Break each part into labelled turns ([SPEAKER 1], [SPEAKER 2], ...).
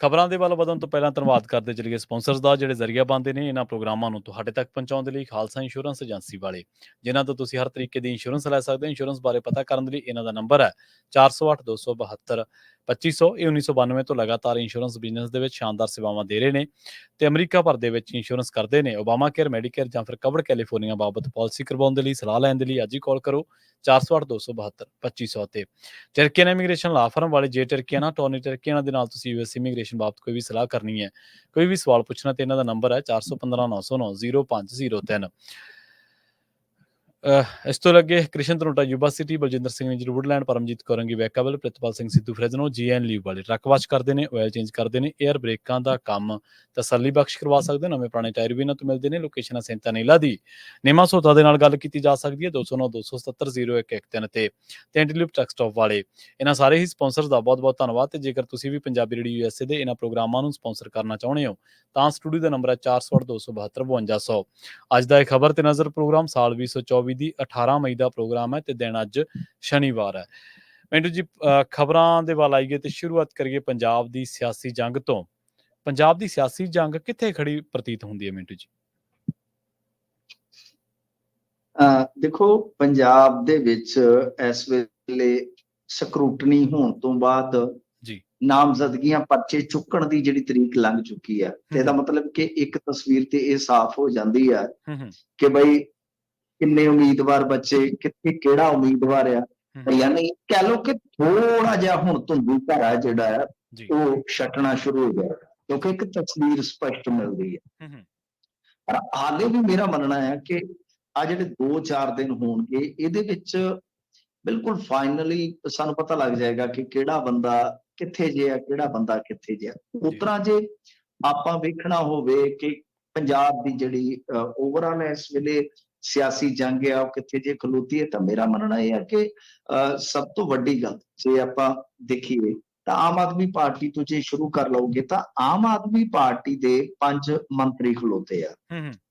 [SPEAKER 1] ਖਬਰਾਂ ਦੇ ਵੱਲ ਵਧਣ ਤੋਂ ਪਹਿਲਾਂ ਧੰਨਵਾਦ ਕਰਦੇ ਚਲੀਏ ਸਪਾਂਸਰਸ ਦਾ, ਜਿਹੜੇ ਜ਼ਰੀਆ ਬੰਦੇ ਨੇ ਇਹਨਾਂ ਪ੍ਰੋਗਰਾਮਾਂ ਨੂੰ ਤੁਹਾਡੇ ਤੱਕ ਪਹੁੰਚਾਉਣ ਦੇ ਲਈ ਖਾਲਸਾ ਇੰਸ਼ੋਰੈਂਸ ਏਜੰਸੀ ਵਾਲੇ। ਜਿਨ੍ਹਾਂ ਤੋਂ ਤੁਸੀਂ ਹਰ ਤਰੀਕੇ ਦੀ ਇੰਸ਼ੋਰੈਂਸ ਲੈ ਸਕਦੇ ਹੋ। ਇੰਸ਼ੋਰੈਂਸ ਬਾਰੇ ਪਤਾ ਕਰਨ ਦੇ ਲਈ ਇਹਨਾਂ ਦਾ ਨੰਬਰ ਹੈ 408 272 2500 ਇਹ 1992 ਤੋਂ ਲਗਾਤਾਰ ਇੰਸ਼ੋਰੈਂਸ ਬਿਜ਼ਨਸ ਦੇ ਵਿੱਚ ਸ਼ਾਨਦਾਰ ਸੇਵਾਵਾਂ ਦੇ ਰਹੇ ਨੇ ਤੇ ਅਮਰੀਕਾ ਭਰ ਦੇ ਵਿੱਚ ਇੰਸ਼ੋਰੈਂਸ ਕਰਦੇ ਨੇ। ਓਬਾਮਾ ਕੇਅਰ ਮੈਡੀਕੇਅਰ ਜਾਂ ਫਿਰ ਕਵਰਡ ਕੈਲੀਫੋਰਨੀਆ ਬਾਬਤ ਪਾਲਿਸੀ ਕਰਵਾਉਣ ਦੇ ਲਈ, ਸਲਾਹ ਲੈਣ ਦੇ ਲਈ ਅੱਜ ਹੀ ਕਾਲ ਕਰੋ। 408 272 2500 ਤੇ ਟਰਕੀਅਨ ਇਮੀਗ੍ਰੇਸ਼ਨ ਲਾ ਫਰਮ ਵਾਲੇ ਜੇ ਟਰਕੀਆਨਾ ਟੋਨੀ ਟਰਕੀਆਨਾ ਦੇ ਨਾਲ ਤੁਸੀਂ ਯੂਐਸ ਇਮੀਗ੍ਰੇਸ਼ਨ ਬਾਬਤ ਕੋਈ ਵੀ ਸਲਾਹ ਕਰਨੀ ਹੈ, ਕੋਈ ਵੀ ਸਵਾਲ ਪੁੱਛਣਾ ਤੇ ਇਹਨਾਂ ਦਾ ਨੰਬਰ ਹੈ 415909 0503 ਅਹ ਇਸ ਤੋਂ ਲੱਗੇ ਕ੍ਰਿਸ਼ਨ ਤਰੁਟਾ ਯੂਬਾ ਸਿਟੀ ਬਲਜਿੰਦਰ ਸਿੰਘ ਨੇ ਵੁੱਡਲੈਂਡ ਪਰਮਜੀਤ ਕੋਰੰਗੀ ਵੈਕਾਬਲ ਪ੍ਰਿਤਪਾਲ ਸਿੰਘ ਸਿੱਧੂ ਫਰੈਜ਼ਨੋ ਜੀਐਨ ਲੀਵ ਵਾਲੇ ਟਰੱਕ ਵਾਸ਼ ਕਰਦੇ ਨੇ ਆਇਲ ਚੇਂਜ ਕਰਦੇ ਨੇ 에ਅਰ ਬ੍ਰੇਕਾਂ ਦਾ ਕੰਮ ਤਸੱਲੀ ਬਖਸ਼ ਕਰਵਾ ਸਕਦੇ ਹੋ, ਨਵੇਂ ਪੁਰਾਣੇ ਟਾਇਰ ਵੀ ਇਹਨਾਂ ਤੋਂ ਮਿਲਦੇ ਨੇ ਲੋਕੇਸ਼ਨ ਹੈ ਸੈਂਤਾ ਨੀਲਾ ਦੀ। ਨੇਮਾ ਸੋਤਾ ਦੇ ਨਾਲ ਗੱਲ ਕੀਤੀ ਜਾ ਸਕਦੀ ਹੈ 209 277 0113 ਤੇ ਤੇ ਐਂਟੀਲਿਪ ਟਰੱਕ ਸਟਾਪ ਵਾਲੇ। ਇਹਨਾਂ ਸਾਰੇ ਹੀ ਸਪਾਂਸਰਸ ਦਾ ਬਹੁਤ-ਬਹੁਤ ਧੰਨਵਾਦ ਤੇ ਜੇਕਰ ਤੁਸੀਂ ਵੀ ਪੰਜਾਬੀ ਰੇਡੀਓ ਯੂਐਸਏ ਦੇ ਇਹਨਾਂ ਪ੍ਰੋਗਰਾਮਾਂ ਨੂੰ ਸਪਾਂਸਰ ਕਰਨਾ ਚਾਹੁੰਦੇ ਹੋ ਤਾਂ ਸਟੂਡੀਓ ਦਾ ਨੰਬਰ ਹੈ 408272 ਅੱਜ ਦਾ ਇਹ ਖਬਰ ਤੇ ਨਜ਼ਰ ਪ੍ਰੋਗਰਾਮ ਸਾਲ 2024 ਦੀ 18 ਮਈ ਦਾ ਪ੍ਰੋਗਰਾਮ ਹੈ ਤੇ ਦਿਨ ਅੱਜ ਸ਼ਨੀਵਾਰ ਹੈ। ਮਿੰਟੂ ਜੀ ਖਬਰਾਂ ਦੇ ਵੱਲ ਆਈਏ ਤੇ ਸ਼ੁਰੂਆਤ ਕਰੀਏ ਪੰਜਾਬ ਦੀ ਸਿਆਸੀ ਜੰਗ ਤੋਂ। ਪੰਜਾਬ ਦੀ ਸਿਆਸੀ ਜੰਗ ਕਿੱਥੇ ਖੜੀ ਪ੍ਰਤੀਤ ਹੁੰਦੀ ਹੈ ਮਿੰਟੂ ਜੀ?
[SPEAKER 2] ਦੇਖੋ ਪੰਜਾਬ ਦੇ ਵਿੱਚ ਇਸ ਵੇਲੇ ਸਕਰੂਟਨੀ ਹੋਣ ਤੋਂ ਬਾਅਦ
[SPEAKER 1] ਜੀ।
[SPEAKER 2] ਨਾਮਜ਼ਦਗੀਆਂ ਪਰਚੇ ਚੁੱਕਣ ਦੀ ਜਿਹੜੀ ਤਰੀਕ ਲੰਘ ਚੁੱਕੀ ਹੈ। ਤੇ ਇਹਦਾ। ਮਤਲਬ ਕਿ ਇੱਕ ਤਸਵੀਰ ਤੇ ਇਹ ਸਾਫ਼ ਹੋ ਜਾਂਦੀ ਹੂੰ। ਕਿ ਬਈ ਕਿੰਨੇ ਉਮੀਦਵਾਰ ਬੱਚੇ ਕਿੱਥੇ ਕਿਹੜਾ ਉਮੀਦਵਾਰ ਆ? ਯਾਨੀ ਕਹਿ ਲਓ ਕਿ ਥੋੜਾ ਜਿਹਾ ਹੁਣ ਧੁੰਦੂ ਘਰਾ ਜਿਹੜਾ ਹੈ
[SPEAKER 1] ਜੀ।
[SPEAKER 2] ਉਹ ਛੱਟਣਾ ਸ਼ੁਰੂ ਹੋ ਗਿਆ ਕਿਉਂਕਿ ਇੱਕ ਤਸਵੀਰ ਸਪਸ਼ਟ ਮਿਲਦੀ ਹੂੰ ਪਰ ਹਾਲੇ ਵੀ ਮੇਰਾ ਮੰਨਣਾ ਹੈ ਕਿ ਆ ਜਿਹੜੇ 2-4 ਦਿਨ ਹੋਣਗੇ ਇਹਦੇ ਵਿੱਚ ਬਿਲਕੁਲ ਫਾਈਨਲੀ ਸਾਨੂੰ ਪਤਾ ਲੱਗ ਜਾਏਗਾ ਕਿ ਕਿਹੜਾ ਬੰਦਾ ਕਿੱਥੇ ਜਿਆ ਕਿਹੜਾ ਬੰਦਾ ਕਿੱਥੇ ਜਿਆ ਉਤਰਾ ਜੇ। ਆਪਾਂ ਵੇਖਣਾ ਹੋਵੇ ਕਿ ਪੰਜਾਬ ਦੀ ਜਿਹੜੀ ਓਵਰਆਲ ਇਸ ਵੇਲੇ ਸਿਆਸੀ ਜੰਗ ਆ ਉਹ ਕਿੱਥੇ ਜੇ ਖਲੋਤੀ ਹੈ ਤਾਂ ਮੇਰਾ ਮੰਨਣਾ ਇਹ ਹੈ ਕਿ ਸਭ ਤੋਂ ਵੱਡੀ ਗੱਲ ਜੇ ਆਪਾਂ ਦੇਖੀਏ ਤਾਂ ਆਮ ਆਦਮੀ ਪਾਰਟੀ ਤੋਂ ਜੇ ਸ਼ੁਰੂ ਕਰ ਲਓਗੇ ਤਾਂ ਆਮ ਆਦਮੀ ਪਾਰਟੀ ਦੇ ਪੰਜ ਮੰਤਰੀ ਖਲੋਤੇ ਆ।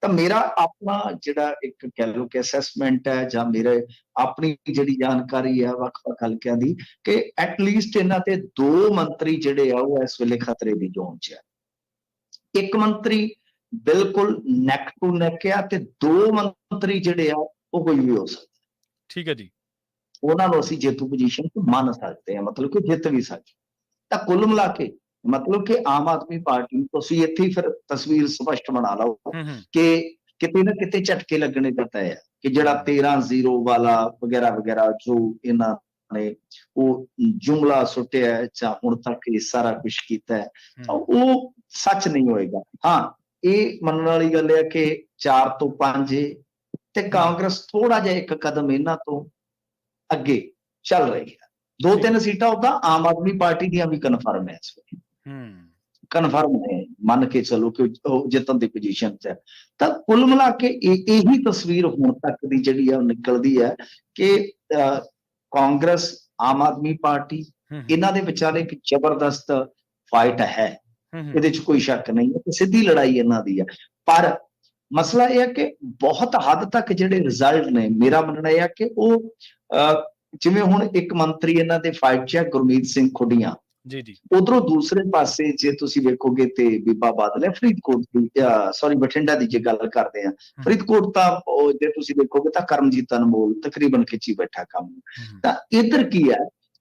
[SPEAKER 2] ਤਾਂ ਮੇਰਾ ਆਪਣਾ ਜਿਹੜਾ ਇੱਕ ਕਹਿ ਲਓ ਕਿ ਅਸੈਸਮੈਂਟ ਹੈ ਜਾਂ ਮੇਰੇ ਆਪਣੀ ਜਿਹੜੀ ਜਾਣਕਾਰੀ ਹੈ ਵੱਖ-ਵੱਖ ਹਲਕਿਆਂ ਦੀ ਕਿ ਐਟ ਲੀਸਟ ਇਹਨਾਂ ਤੇ ਦੋ ਮੰਤਰੀ ਜਿਹੜੇ ਆ ਉਹ ਇਸ ਵੇਲੇ ਖਤਰੇ ਦੀ ਜ਼ੋਨ 'ਚ ਆ। ਇੱਕ ਮੰਤਰੀ ਬਿਲਕੁਲ ਨੈਕ ਟੂ ਨੈਕ ਆ ਤੇ ਦੋ ਮੰਤਰੀ ਜਿਹੜੇ ਆ ਉਹ ਕੋਈ ਵੀ ਹੋ ਸਕਦਾ।
[SPEAKER 1] ਠੀਕ ਹੈ ਜੀ।
[SPEAKER 2] ਉਹਨਾਂ ਨੂੰ ਅਸੀਂ ਜੇਤੂ ਪੋਜੀਸ਼ਨ ਤੇ ਮੰਨ ਸਕਦੇ ਹਾਂ ਮਤਲਬ ਕਿ ਜਿੱਤ ਵੀ ਸਕਦੇ ਤਾਂ ਕੁੱਲ ਮਿਲਾ ਕੇ ਮਤਲਬ ਕਿ ਆਮ ਆਦਮੀ ਪਾਰਟੀ ਨੂੰ ਤੁਸੀਂ ਇੱਥੇ ਫਿਰ ਤਸਵੀਰ ਸਪਸ਼ਟ ਬਣਾ ਲਓ ਕਿ ਕਿਤੇ ਨਾ ਕਿਤੇ ਝਟਕੇ ਲੱਗਣੇ ਤੈਅ ਹੈ ਕਿ ਜਿਹੜਾ 13-0 ਵਾਲਾ ਵਗੈਰਾ ਵਗੈਰਾ ਜੋ ਇਹਨਾਂ ਨੇ ਉਹ ਜੁਮਲਾ ਸੁੱਟਿਆ ਜਾਂ ਹੁਣ ਤੱਕ ਇਹ ਸਾਰਾ ਕੁਝ ਕੀਤਾ ਹੈ ਤਾਂ ਉਹ ਸੱਚ ਨਹੀਂ ਹੋਏਗਾ। ਹਾਂ ਇਹ ਮੰਨਣ ਵਾਲੀ ਗੱਲ ਹੈ ਕਿ 4 ਤੋਂ 5 ਤੇ ਕਾਂਗਰਸ ਥੋੜਾ ਜਿਹਾ ਇੱਕ ਕਦਮ ਇਹਨਾਂ ਤੋਂ ਅੱਗੇ ਚੱਲ ਰਹੀ ਹੈ। ਦੋ ਤਿੰਨ ਸੀਟਾਂ ਉਹਦਾ ਆਮ ਆਦਮੀ ਪਾਰਟੀ ਦੀਆਂ ਵੀ ਕਨਫਰਮ ਹੈ ਇਸ ਵੇਲੇ।
[SPEAKER 1] ਹੂੰ
[SPEAKER 2] ਕਨਫਰਮ ਹੈ ਮੰਨ ਕੇ ਚੱਲੋ ਕਿ ਉਹ ਜਿੱਤਣ ਦੀ ਪੋਜੀਸ਼ਨ 'ਚ ਹੈ ਤਾਂ ਕੁੱਲ ਮਿਲਾ ਕੇ ਇਹ ਇਹੀ ਤਸਵੀਰ ਹੁਣ ਤੱਕ ਦੀ ਜਿਹੜੀ ਆ ਉਹ ਨਿਕਲਦੀ ਹੈ ਕਿ ਕਾਂਗਰਸ ਆਮ ਆਦਮੀ ਪਾਰਟੀ ਇਹਨਾਂ ਦੇ ਵਿਚਾਲੇ ਇੱਕ ਜ਼ਬਰਦਸਤ ਫਾਈਟ ਹੂੰ। ਇਹਦੇ 'ਚ ਕੋਈ ਸ਼ੱਕ ਨਹੀਂ ਹੈ ਕਿ ਸਿੱਧੀ ਲੜਾਈ ਇਹਨਾਂ ਦੀ ਹੈ। ਪਰ ਮਸਲਾ ਇਹ ਹੈ ਕਿ ਬਹੁਤ ਹੱਦ ਤੱਕ ਜਿਹੜੇ ਰਿਜ਼ਲਟ ਨੇ ਮੇਰਾ ਮੰਨਣਾ ਇਹ ਹੈ ਕਿ ਉਹ ਜਿਵੇਂ ਹੁਣ ਇੱਕ ਮੰਤਰੀ ਇਹਨਾਂ ਦੇ ਫਾਈਟ 'ਚ ਗੁਰਮੀਤ ਸਿੰਘ ਖੁੱਡੀਆਂ।
[SPEAKER 1] ਜੀ ਜੀ।
[SPEAKER 2] ਉਧਰੋਂ ਦੂਸਰੇ ਪਾਸੇ ਜੇ ਤੁਸੀਂ ਵੇਖੋਗੇ ਤੇ ਬੀਬਾ ਬਾਦਲ ਹੈ ਫਰੀਦਕੋਟ ਦੀ ਸੌਰੀ ਬਠਿੰਡਾ ਦੀ ਜੇ ਗੱਲ ਕਰਦੇ ਆ ਫਰੀਦਕੋਟ ਤਾਂ ਜੇ ਤੁਸੀਂ ਦੇਖੋਗੇ ਤਾਂ ਕਰਮਜੀਤ ਅਨਮੋਲ ਤਕਰੀਬਨ ਖਿੱਚੀ ਬੈਠਾ ਕੰਮ। ਤਾਂ ਇੱਧਰ ਕੀ ਹੈ?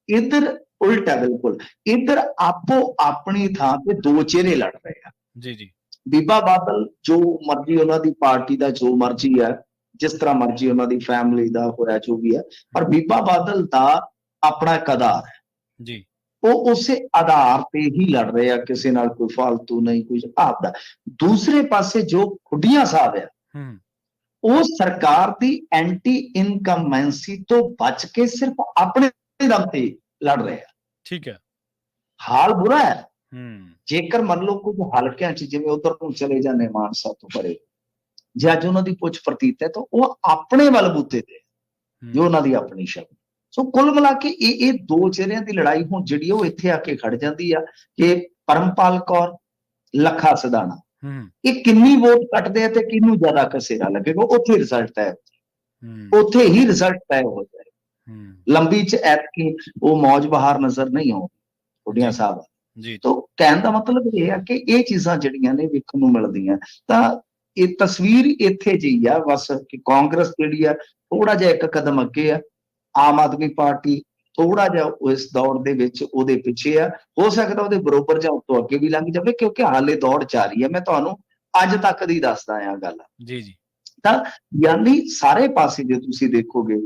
[SPEAKER 2] ਇੱਧਰ ਉਲਟਾ ਬਿਲਕੁਲ। ਇੱਧਰ ਆਪੋ ਆਪਣੀ ਥਾਂ ਤੇ ਦੋ ਚਿਹਰੇ ਲੜ ਰਹੇ ਆ।
[SPEAKER 1] ਜੀ ਜੀ।
[SPEAKER 2] ਬੀਬਾ ਬਾਦਲ ਜੋ ਮਰਜ਼ੀ ਉਹਨਾਂ ਦੀ ਪਾਰਟੀ ਦਾ ਜੋ ਮਰਜ਼ੀ ਹੈ ਜਿਸ ਤਰ੍ਹਾਂ ਮਰਜ਼ੀ ਉਹਨਾਂ ਦੀ ਫੈਮਿਲੀ ਦਾ ਹੋਇਆ ਜੋ ਵੀ ਹੈ ਪਰ ਬੀਬਾ ਬਾਦਲ ਦਾ ਆਪਣਾ ਆਧਾਰ ਹੈ।
[SPEAKER 1] ਜੀ।
[SPEAKER 2] ਉਹ ਉਸੇ ਆਧਾਰ ਤੇ ਹੀ ਲੜ ਰਹੇ ਆ ਕਿਸੇ ਨਾਲ ਕੋਈ ਫालतू ਨਹੀਂ ਕੁਝ ਆਪਦਾ ਦੂਸਰੇ ਪਾਸੇ ਜੋ ਖੁੱਡੀਆਂ ਸਾਹਿਬ ਆ
[SPEAKER 1] ਹੂੰ।
[SPEAKER 2] ਉਹ ਸਰਕਾਰ ਦੀ ਐਂਟੀ ਇਨਕਮੈਂਸੀ ਤੋਂ ਬਚ ਕੇ ਸਿਰਫ ਆਪਣੇ ਦਮ ਤੇ ਲੜ ਰਹੇ ਆ।
[SPEAKER 1] ਠੀਕ ਹੈ।
[SPEAKER 2] ਹਾਲ ਬੁਰਾ ਹੈ।
[SPEAKER 1] ਹੂੰ।
[SPEAKER 2] ਜੇਕਰ ਮੰਨ ਲਓ ਕੁਝ ਹਲਕਿਆਂ 'ਚ ਜਿਵੇਂ ਉਧਰ ਨੂੰ ਚਲੇ ਜਾਂਦੇ ਮਾਨਸਾ ਤੋਂ ਪਰੇ ਜੇ ਅੱਜ ਉਹਨਾਂ ਦੀ ਪੁੱਛ ਪ੍ਰਤੀਤ ਹੈ ਤਾਂ ਉਹ ਆਪਣੇ ਵੱਲ ਬੂਤੇ ਤੇ ਜੋ ਉਹਨਾਂ ਦੀ ਆਪਣੀ ਸ਼ਬਦ ਸੋ ਕੁੱਲ ਮਿਲਾ ਕੇ ਇਹ ਇਹ ਦੋ ਚਿਹਰਿਆਂ ਦੀ ਲੜਾਈ ਹੁਣ ਜਿਹੜੀ ਉਹ ਇੱਥੇ ਆ ਕੇ ਖੜ ਜਾਂਦੀ ਆ ਕਿ ਪਰਮਪਾਲ ਕੌਰ ਲੱਖਾ ਸਦਾਣਾ
[SPEAKER 1] ਹੂੰ।
[SPEAKER 2] ਇਹ ਕਿੰਨੀ ਵੋਟ ਕੱਟਦੇ ਆ ਤੇ ਕਿਹਨੂੰ ਜ਼ਿਆਦਾ ਕਸੇਰਾ ਲੱਗੇਗਾ? ਉੱਥੇ ਰਿਜ਼ਲਟ ਹੈ ਉੱਥੇ ਹੀ ਰਿਜ਼ਲਟ ਤੈਅ ਹੋ ਜਾਏ। ਲੰਬੀ ਚ ਐਤਕੀ ਉਹ ਮੌਜ ਬਹਾਰ ਨਜ਼ਰ ਨਹੀਂ ਆਉਂਦੀ ਕੁੜੀਆਂ ਸਾਹਿਬ।
[SPEAKER 1] ਜੀ।
[SPEAKER 2] ਤੋਂ ਕਹਿਣ ਦਾ ਮਤਲਬ ਇਹ ਆ ਕਿ ਇਹ ਚੀਜ਼ਾਂ ਜਿਹੜੀਆਂ ਨੇ ਵੇਖਣ ਨੂੰ ਮਿਲਦੀਆਂ। ਤਾਂ ਇਹ ਤਸਵੀਰ ਇੱਥੇ ਜਿਹੀ ਆ ਬਸ ਕਿ ਕਾਂਗਰਸ ਜਿਹੜੀ ਆ ਥੋੜਾ ਜਿਹਾ ਇੱਕ ਕਦਮ ਅੱਗੇ ਆ। ਆਮ ਆਦਮੀ ਪਾਰਟੀ ਥੋੜਾ ਜਿਹਾ ਇਸ ਦੌੜ ਦੇ ਵਿੱਚ ਉਹਦੇ ਪਿੱਛੇ ਆ। ਹੋ ਸਕਦਾ ਉਹਦੇ ਬਰੋਬਰ ਜਾਂ ਉਸ ਤੋਂ ਅੱਗੇ ਵੀ ਲੰਘ ਜਾਵੇ ਕਿਉਂਕਿ ਹਾਲੇ ਦੌੜ ਜਾਰੀ ਹੈ ਮੈਂ ਤੁਹਾਨੂੰ ਅੱਜ ਤੱਕ ਦੀ ਦੱਸਦਾ ਆ ਗੱਲ।
[SPEAKER 1] ਜੀ ਜੀ।
[SPEAKER 2] ਯਾਨੀ ਸਾਰੇ ਪਾਸੇ ਜੇ ਤੁਸੀਂ ਦੇਖੋਗੇ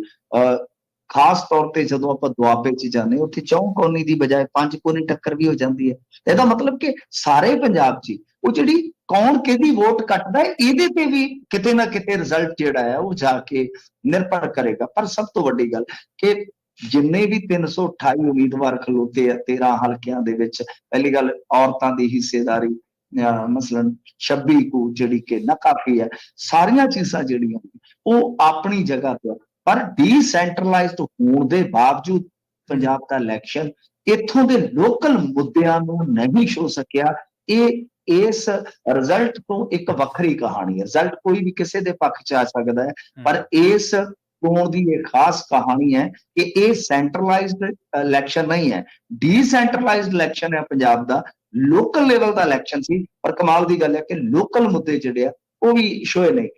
[SPEAKER 2] ਖਾਸ ਤੌਰ ਤੇ ਜਦੋਂ ਆਪਾਂ ਦੁਆਬੇ 'ਚ ਜਾਂਦੇ ਉੱਥੇ ਚੌਂ ਕੋਨੀ ਦੀ ਬਜਾਏ ਪੰਜ ਕੋਨੀ ਟੱਕਰ ਵੀ ਹੋ ਜਾਂਦੀ ਹੈ। ਇਹਦਾ ਮਤਲਬ ਕਿ ਸਾਰੇ ਪੰਜਾਬ 'ਚ ਉਹ ਜਿਹੜੀ ਕੌਣ ਕਿਹਦੀ ਵੋਟ ਕੱਟਦਾ ਹੈ, ਇਹਦੇ ਤੇ ਵੀ ਕਿਤੇ ਨਾ ਕਿਤੇ ਰਿਜ਼ਲਟ ਜਿਹੜਾ ਹੈ, ਉਹ ਜਾ ਕੇ ਨਿਰਭਰ ਕਰੇਗਾ। ਪਰ ਸਭ ਤੋਂ ਵੱਡੀ ਗੱਲ ਕਿ ਜਿੰਨੇ ਵੀ 328 ਉਮੀਦਵਾਰ ਖਲੋਤੇ ਆ 13 ਹਲਕਿਆਂ ਦੇ ਵਿੱਚ, ਪਹਿਲੀ ਗੱਲ ਔਰਤਾਂ ਦੀ ਹਿੱਸੇਦਾਰੀ, ਅਹ ਮਸਲਨ 26 ਕੋ ਜਿਹੜੀ ਕਿ ਨਾ ਕਾਫੀ ਹੈ, ਸਾਰੀਆਂ ਚੀਜ਼ਾਂ ਜਿਹੜੀਆਂ ਉਹ ਆਪਣੀ ਜਗ੍ਹਾ ਤੇ ਪਰ ਡੀਸੈਂਟਰਲਾਈਜ਼ਡ ਹੋਣ ਦੇ ਬਾਵਜੂਦ ਪੰਜਾਬ ਦਾ ਇਲੈਕਸ਼ਨ ਇੱਥੋਂ ਦੇ ਲੋਕਲ ਮੁੱਦਿਆਂ ਨੂੰ ਨਹੀਂ ਛੋ ਸਕਿਆ ਇਹ ਇਸ ਰਿਜ਼ਲਟ ਤੋਂ ਇੱਕ ਵੱਖਰੀ ਕਹਾਣੀ ਹੈ। ਰਿਜ਼ਲਟ ਕੋਈ ਵੀ ਕਿਸੇ ਦੇ ਪੱਖ 'ਚ ਆ ਸਕਦਾ ਹੈ ਪਰ ਇਸ ਚੋਣ ਦੀ ਇਹ ਖਾਸ ਕਹਾਣੀ ਹੈ ਕਿ ਇਹ ਸੈਂਟਰਲਾਈਜ਼ਡ ਇਲੈਕਸ਼ਨ ਨਹੀਂ ਹੈ। ਡੀਸੈਂਟਰਲਾਈਜ਼ਡ ਇਲੈਕਸ਼ਨ ਹੈ ਪੰਜਾਬ ਦਾ। ਲੋਕਲ ਲੈਵਲ ਦਾ ਇਲੈਕਸ਼ਨ ਸੀ ਪਰ ਕਮਾਲ ਦੀ ਗੱਲ ਹੈ ਕਿ ਲੋਕਲ ਮੁੱਦੇ ਜਿਹੜੇ ਆ ਉਹ ਵੀ ਸ਼ੋਏ ਨਹੀਂ।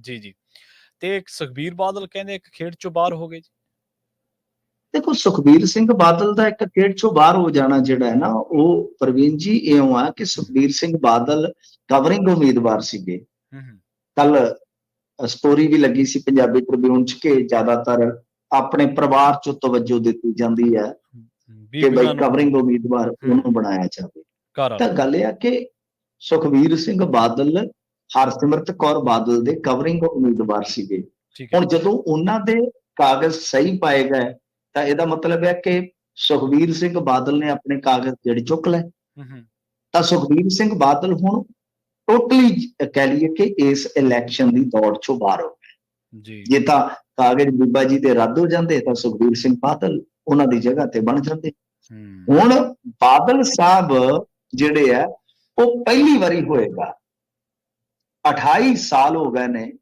[SPEAKER 1] ਜੀ ਜੀ। ਤੇ ਸੁਖਬੀਰ ਬਾਦਲ ਕਹਿੰਦੇ ਇੱਕ ਖੇਡ ਚੋਂ ਬਾਹਰ ਹੋ ਗਏ ਜੀ।
[SPEAKER 2] ਦੇਖੋ ਸੁਖਬੀਰ ਸਿੰਘ ਬਾਦਲ ਦਾ ਇੱਕ ਖੇਡ ਚੋਂ ਬਾਹਰ ਹੋ ਜਾਣਾ ਜਿਹੜਾ ਹੈ ਨਾ ਉਹ ਪ੍ਰਵੀਨ ਜੀ ਇਉਂ ਆ ਕਿ ਸੁਖਬੀਰ ਸਿੰਘ ਬਾਦਲ ਕਵਰਿੰਗ ਉਮੀਦਵਾਰ ਸੀਗੇ। ਕੱਲ ਸਟੋਰੀ ਵੀ ਲੱਗੀ ਸੀ ਪੰਜਾਬੀ ਟ੍ਰਿਬਿਊਨ ਚ ਕਿ ਜ਼ਿਆਦਾਤਰ ਆਪਣੇ ਪਰਿਵਾਰ ਚੋਂ ਤਵੱਜੋ ਦਿੱਤੀ ਜਾਂਦੀ ਹੈ ਕਿ ਬਈ ਕਵਰਿੰਗ ਉਮੀਦਵਾਰ ਉਹਨੂੰ ਬਣਾਇਆ ਜਾਵੇ। ਤਾਂ ਗੱਲ ਇਹ ਆ ਕਿ ਸੁਖਬੀਰ ਸਿੰਘ ਬਾਦਲ ਹਰਸਿਮਰਤ ਕੌਰ ਬਾਦਲ ਦੇ ਕਵਰਿੰਗ ਉਮੀਦਵਾਰ ਸੀਗੇ। ਹੁਣ ਜਦੋਂ ਉਹਨਾਂ ਦੇ ਕਾਗਜ਼ ਸਹੀ ਪਾਏ ਗਏ ਤਾਂ ਇਹਦਾ ਮਤਲਬ ਹੈ ਕਿ ਸੁਖਬੀਰ ਸਿੰਘ ਬਾਦਲ ਨੇ ਆਪਣੇ ਕਾਗਜ਼ ਜਿਹੜੇ ਚੁੱਕ ਲਏ। ਤਾਂ ਸੁਖਬੀਰ ਸਿੰਘ ਬਾਦਲ ਹੁਣ ਟੋਟਲੀ ਕਹਿ ਲਈਏ ਕਿ ਇਸ ਇਲੈਕਸ਼ਨ ਦੀ ਦੌੜ ਚੋਂ ਬਾਹਰ ਹੋ ਗਏ।
[SPEAKER 1] ਜੀ।
[SPEAKER 2] ਜੇ ਤਾਂ ਕਾਗਜ਼ ਬੀਬਾ ਜੀ ਦੇ ਰੱਦ ਹੋ ਜਾਂਦੇ ਤਾਂ ਸੁਖਬੀਰ ਸਿੰਘ ਬਾਦਲ ਉਹਨਾਂ ਦੀ ਜਗ੍ਹਾ ਤੇ ਬਣ ਜਾਂਦੇ। ਹੁਣ ਬਾਦਲ ਸਾਹਿਬ ਜਿਹੜੇ ਆ ਉਹ ਪਹਿਲੀ ਵਾਰੀ ਹੋਏਗਾ। 28 ਸਾਲ ਹੋ ਗਏ ਨੇ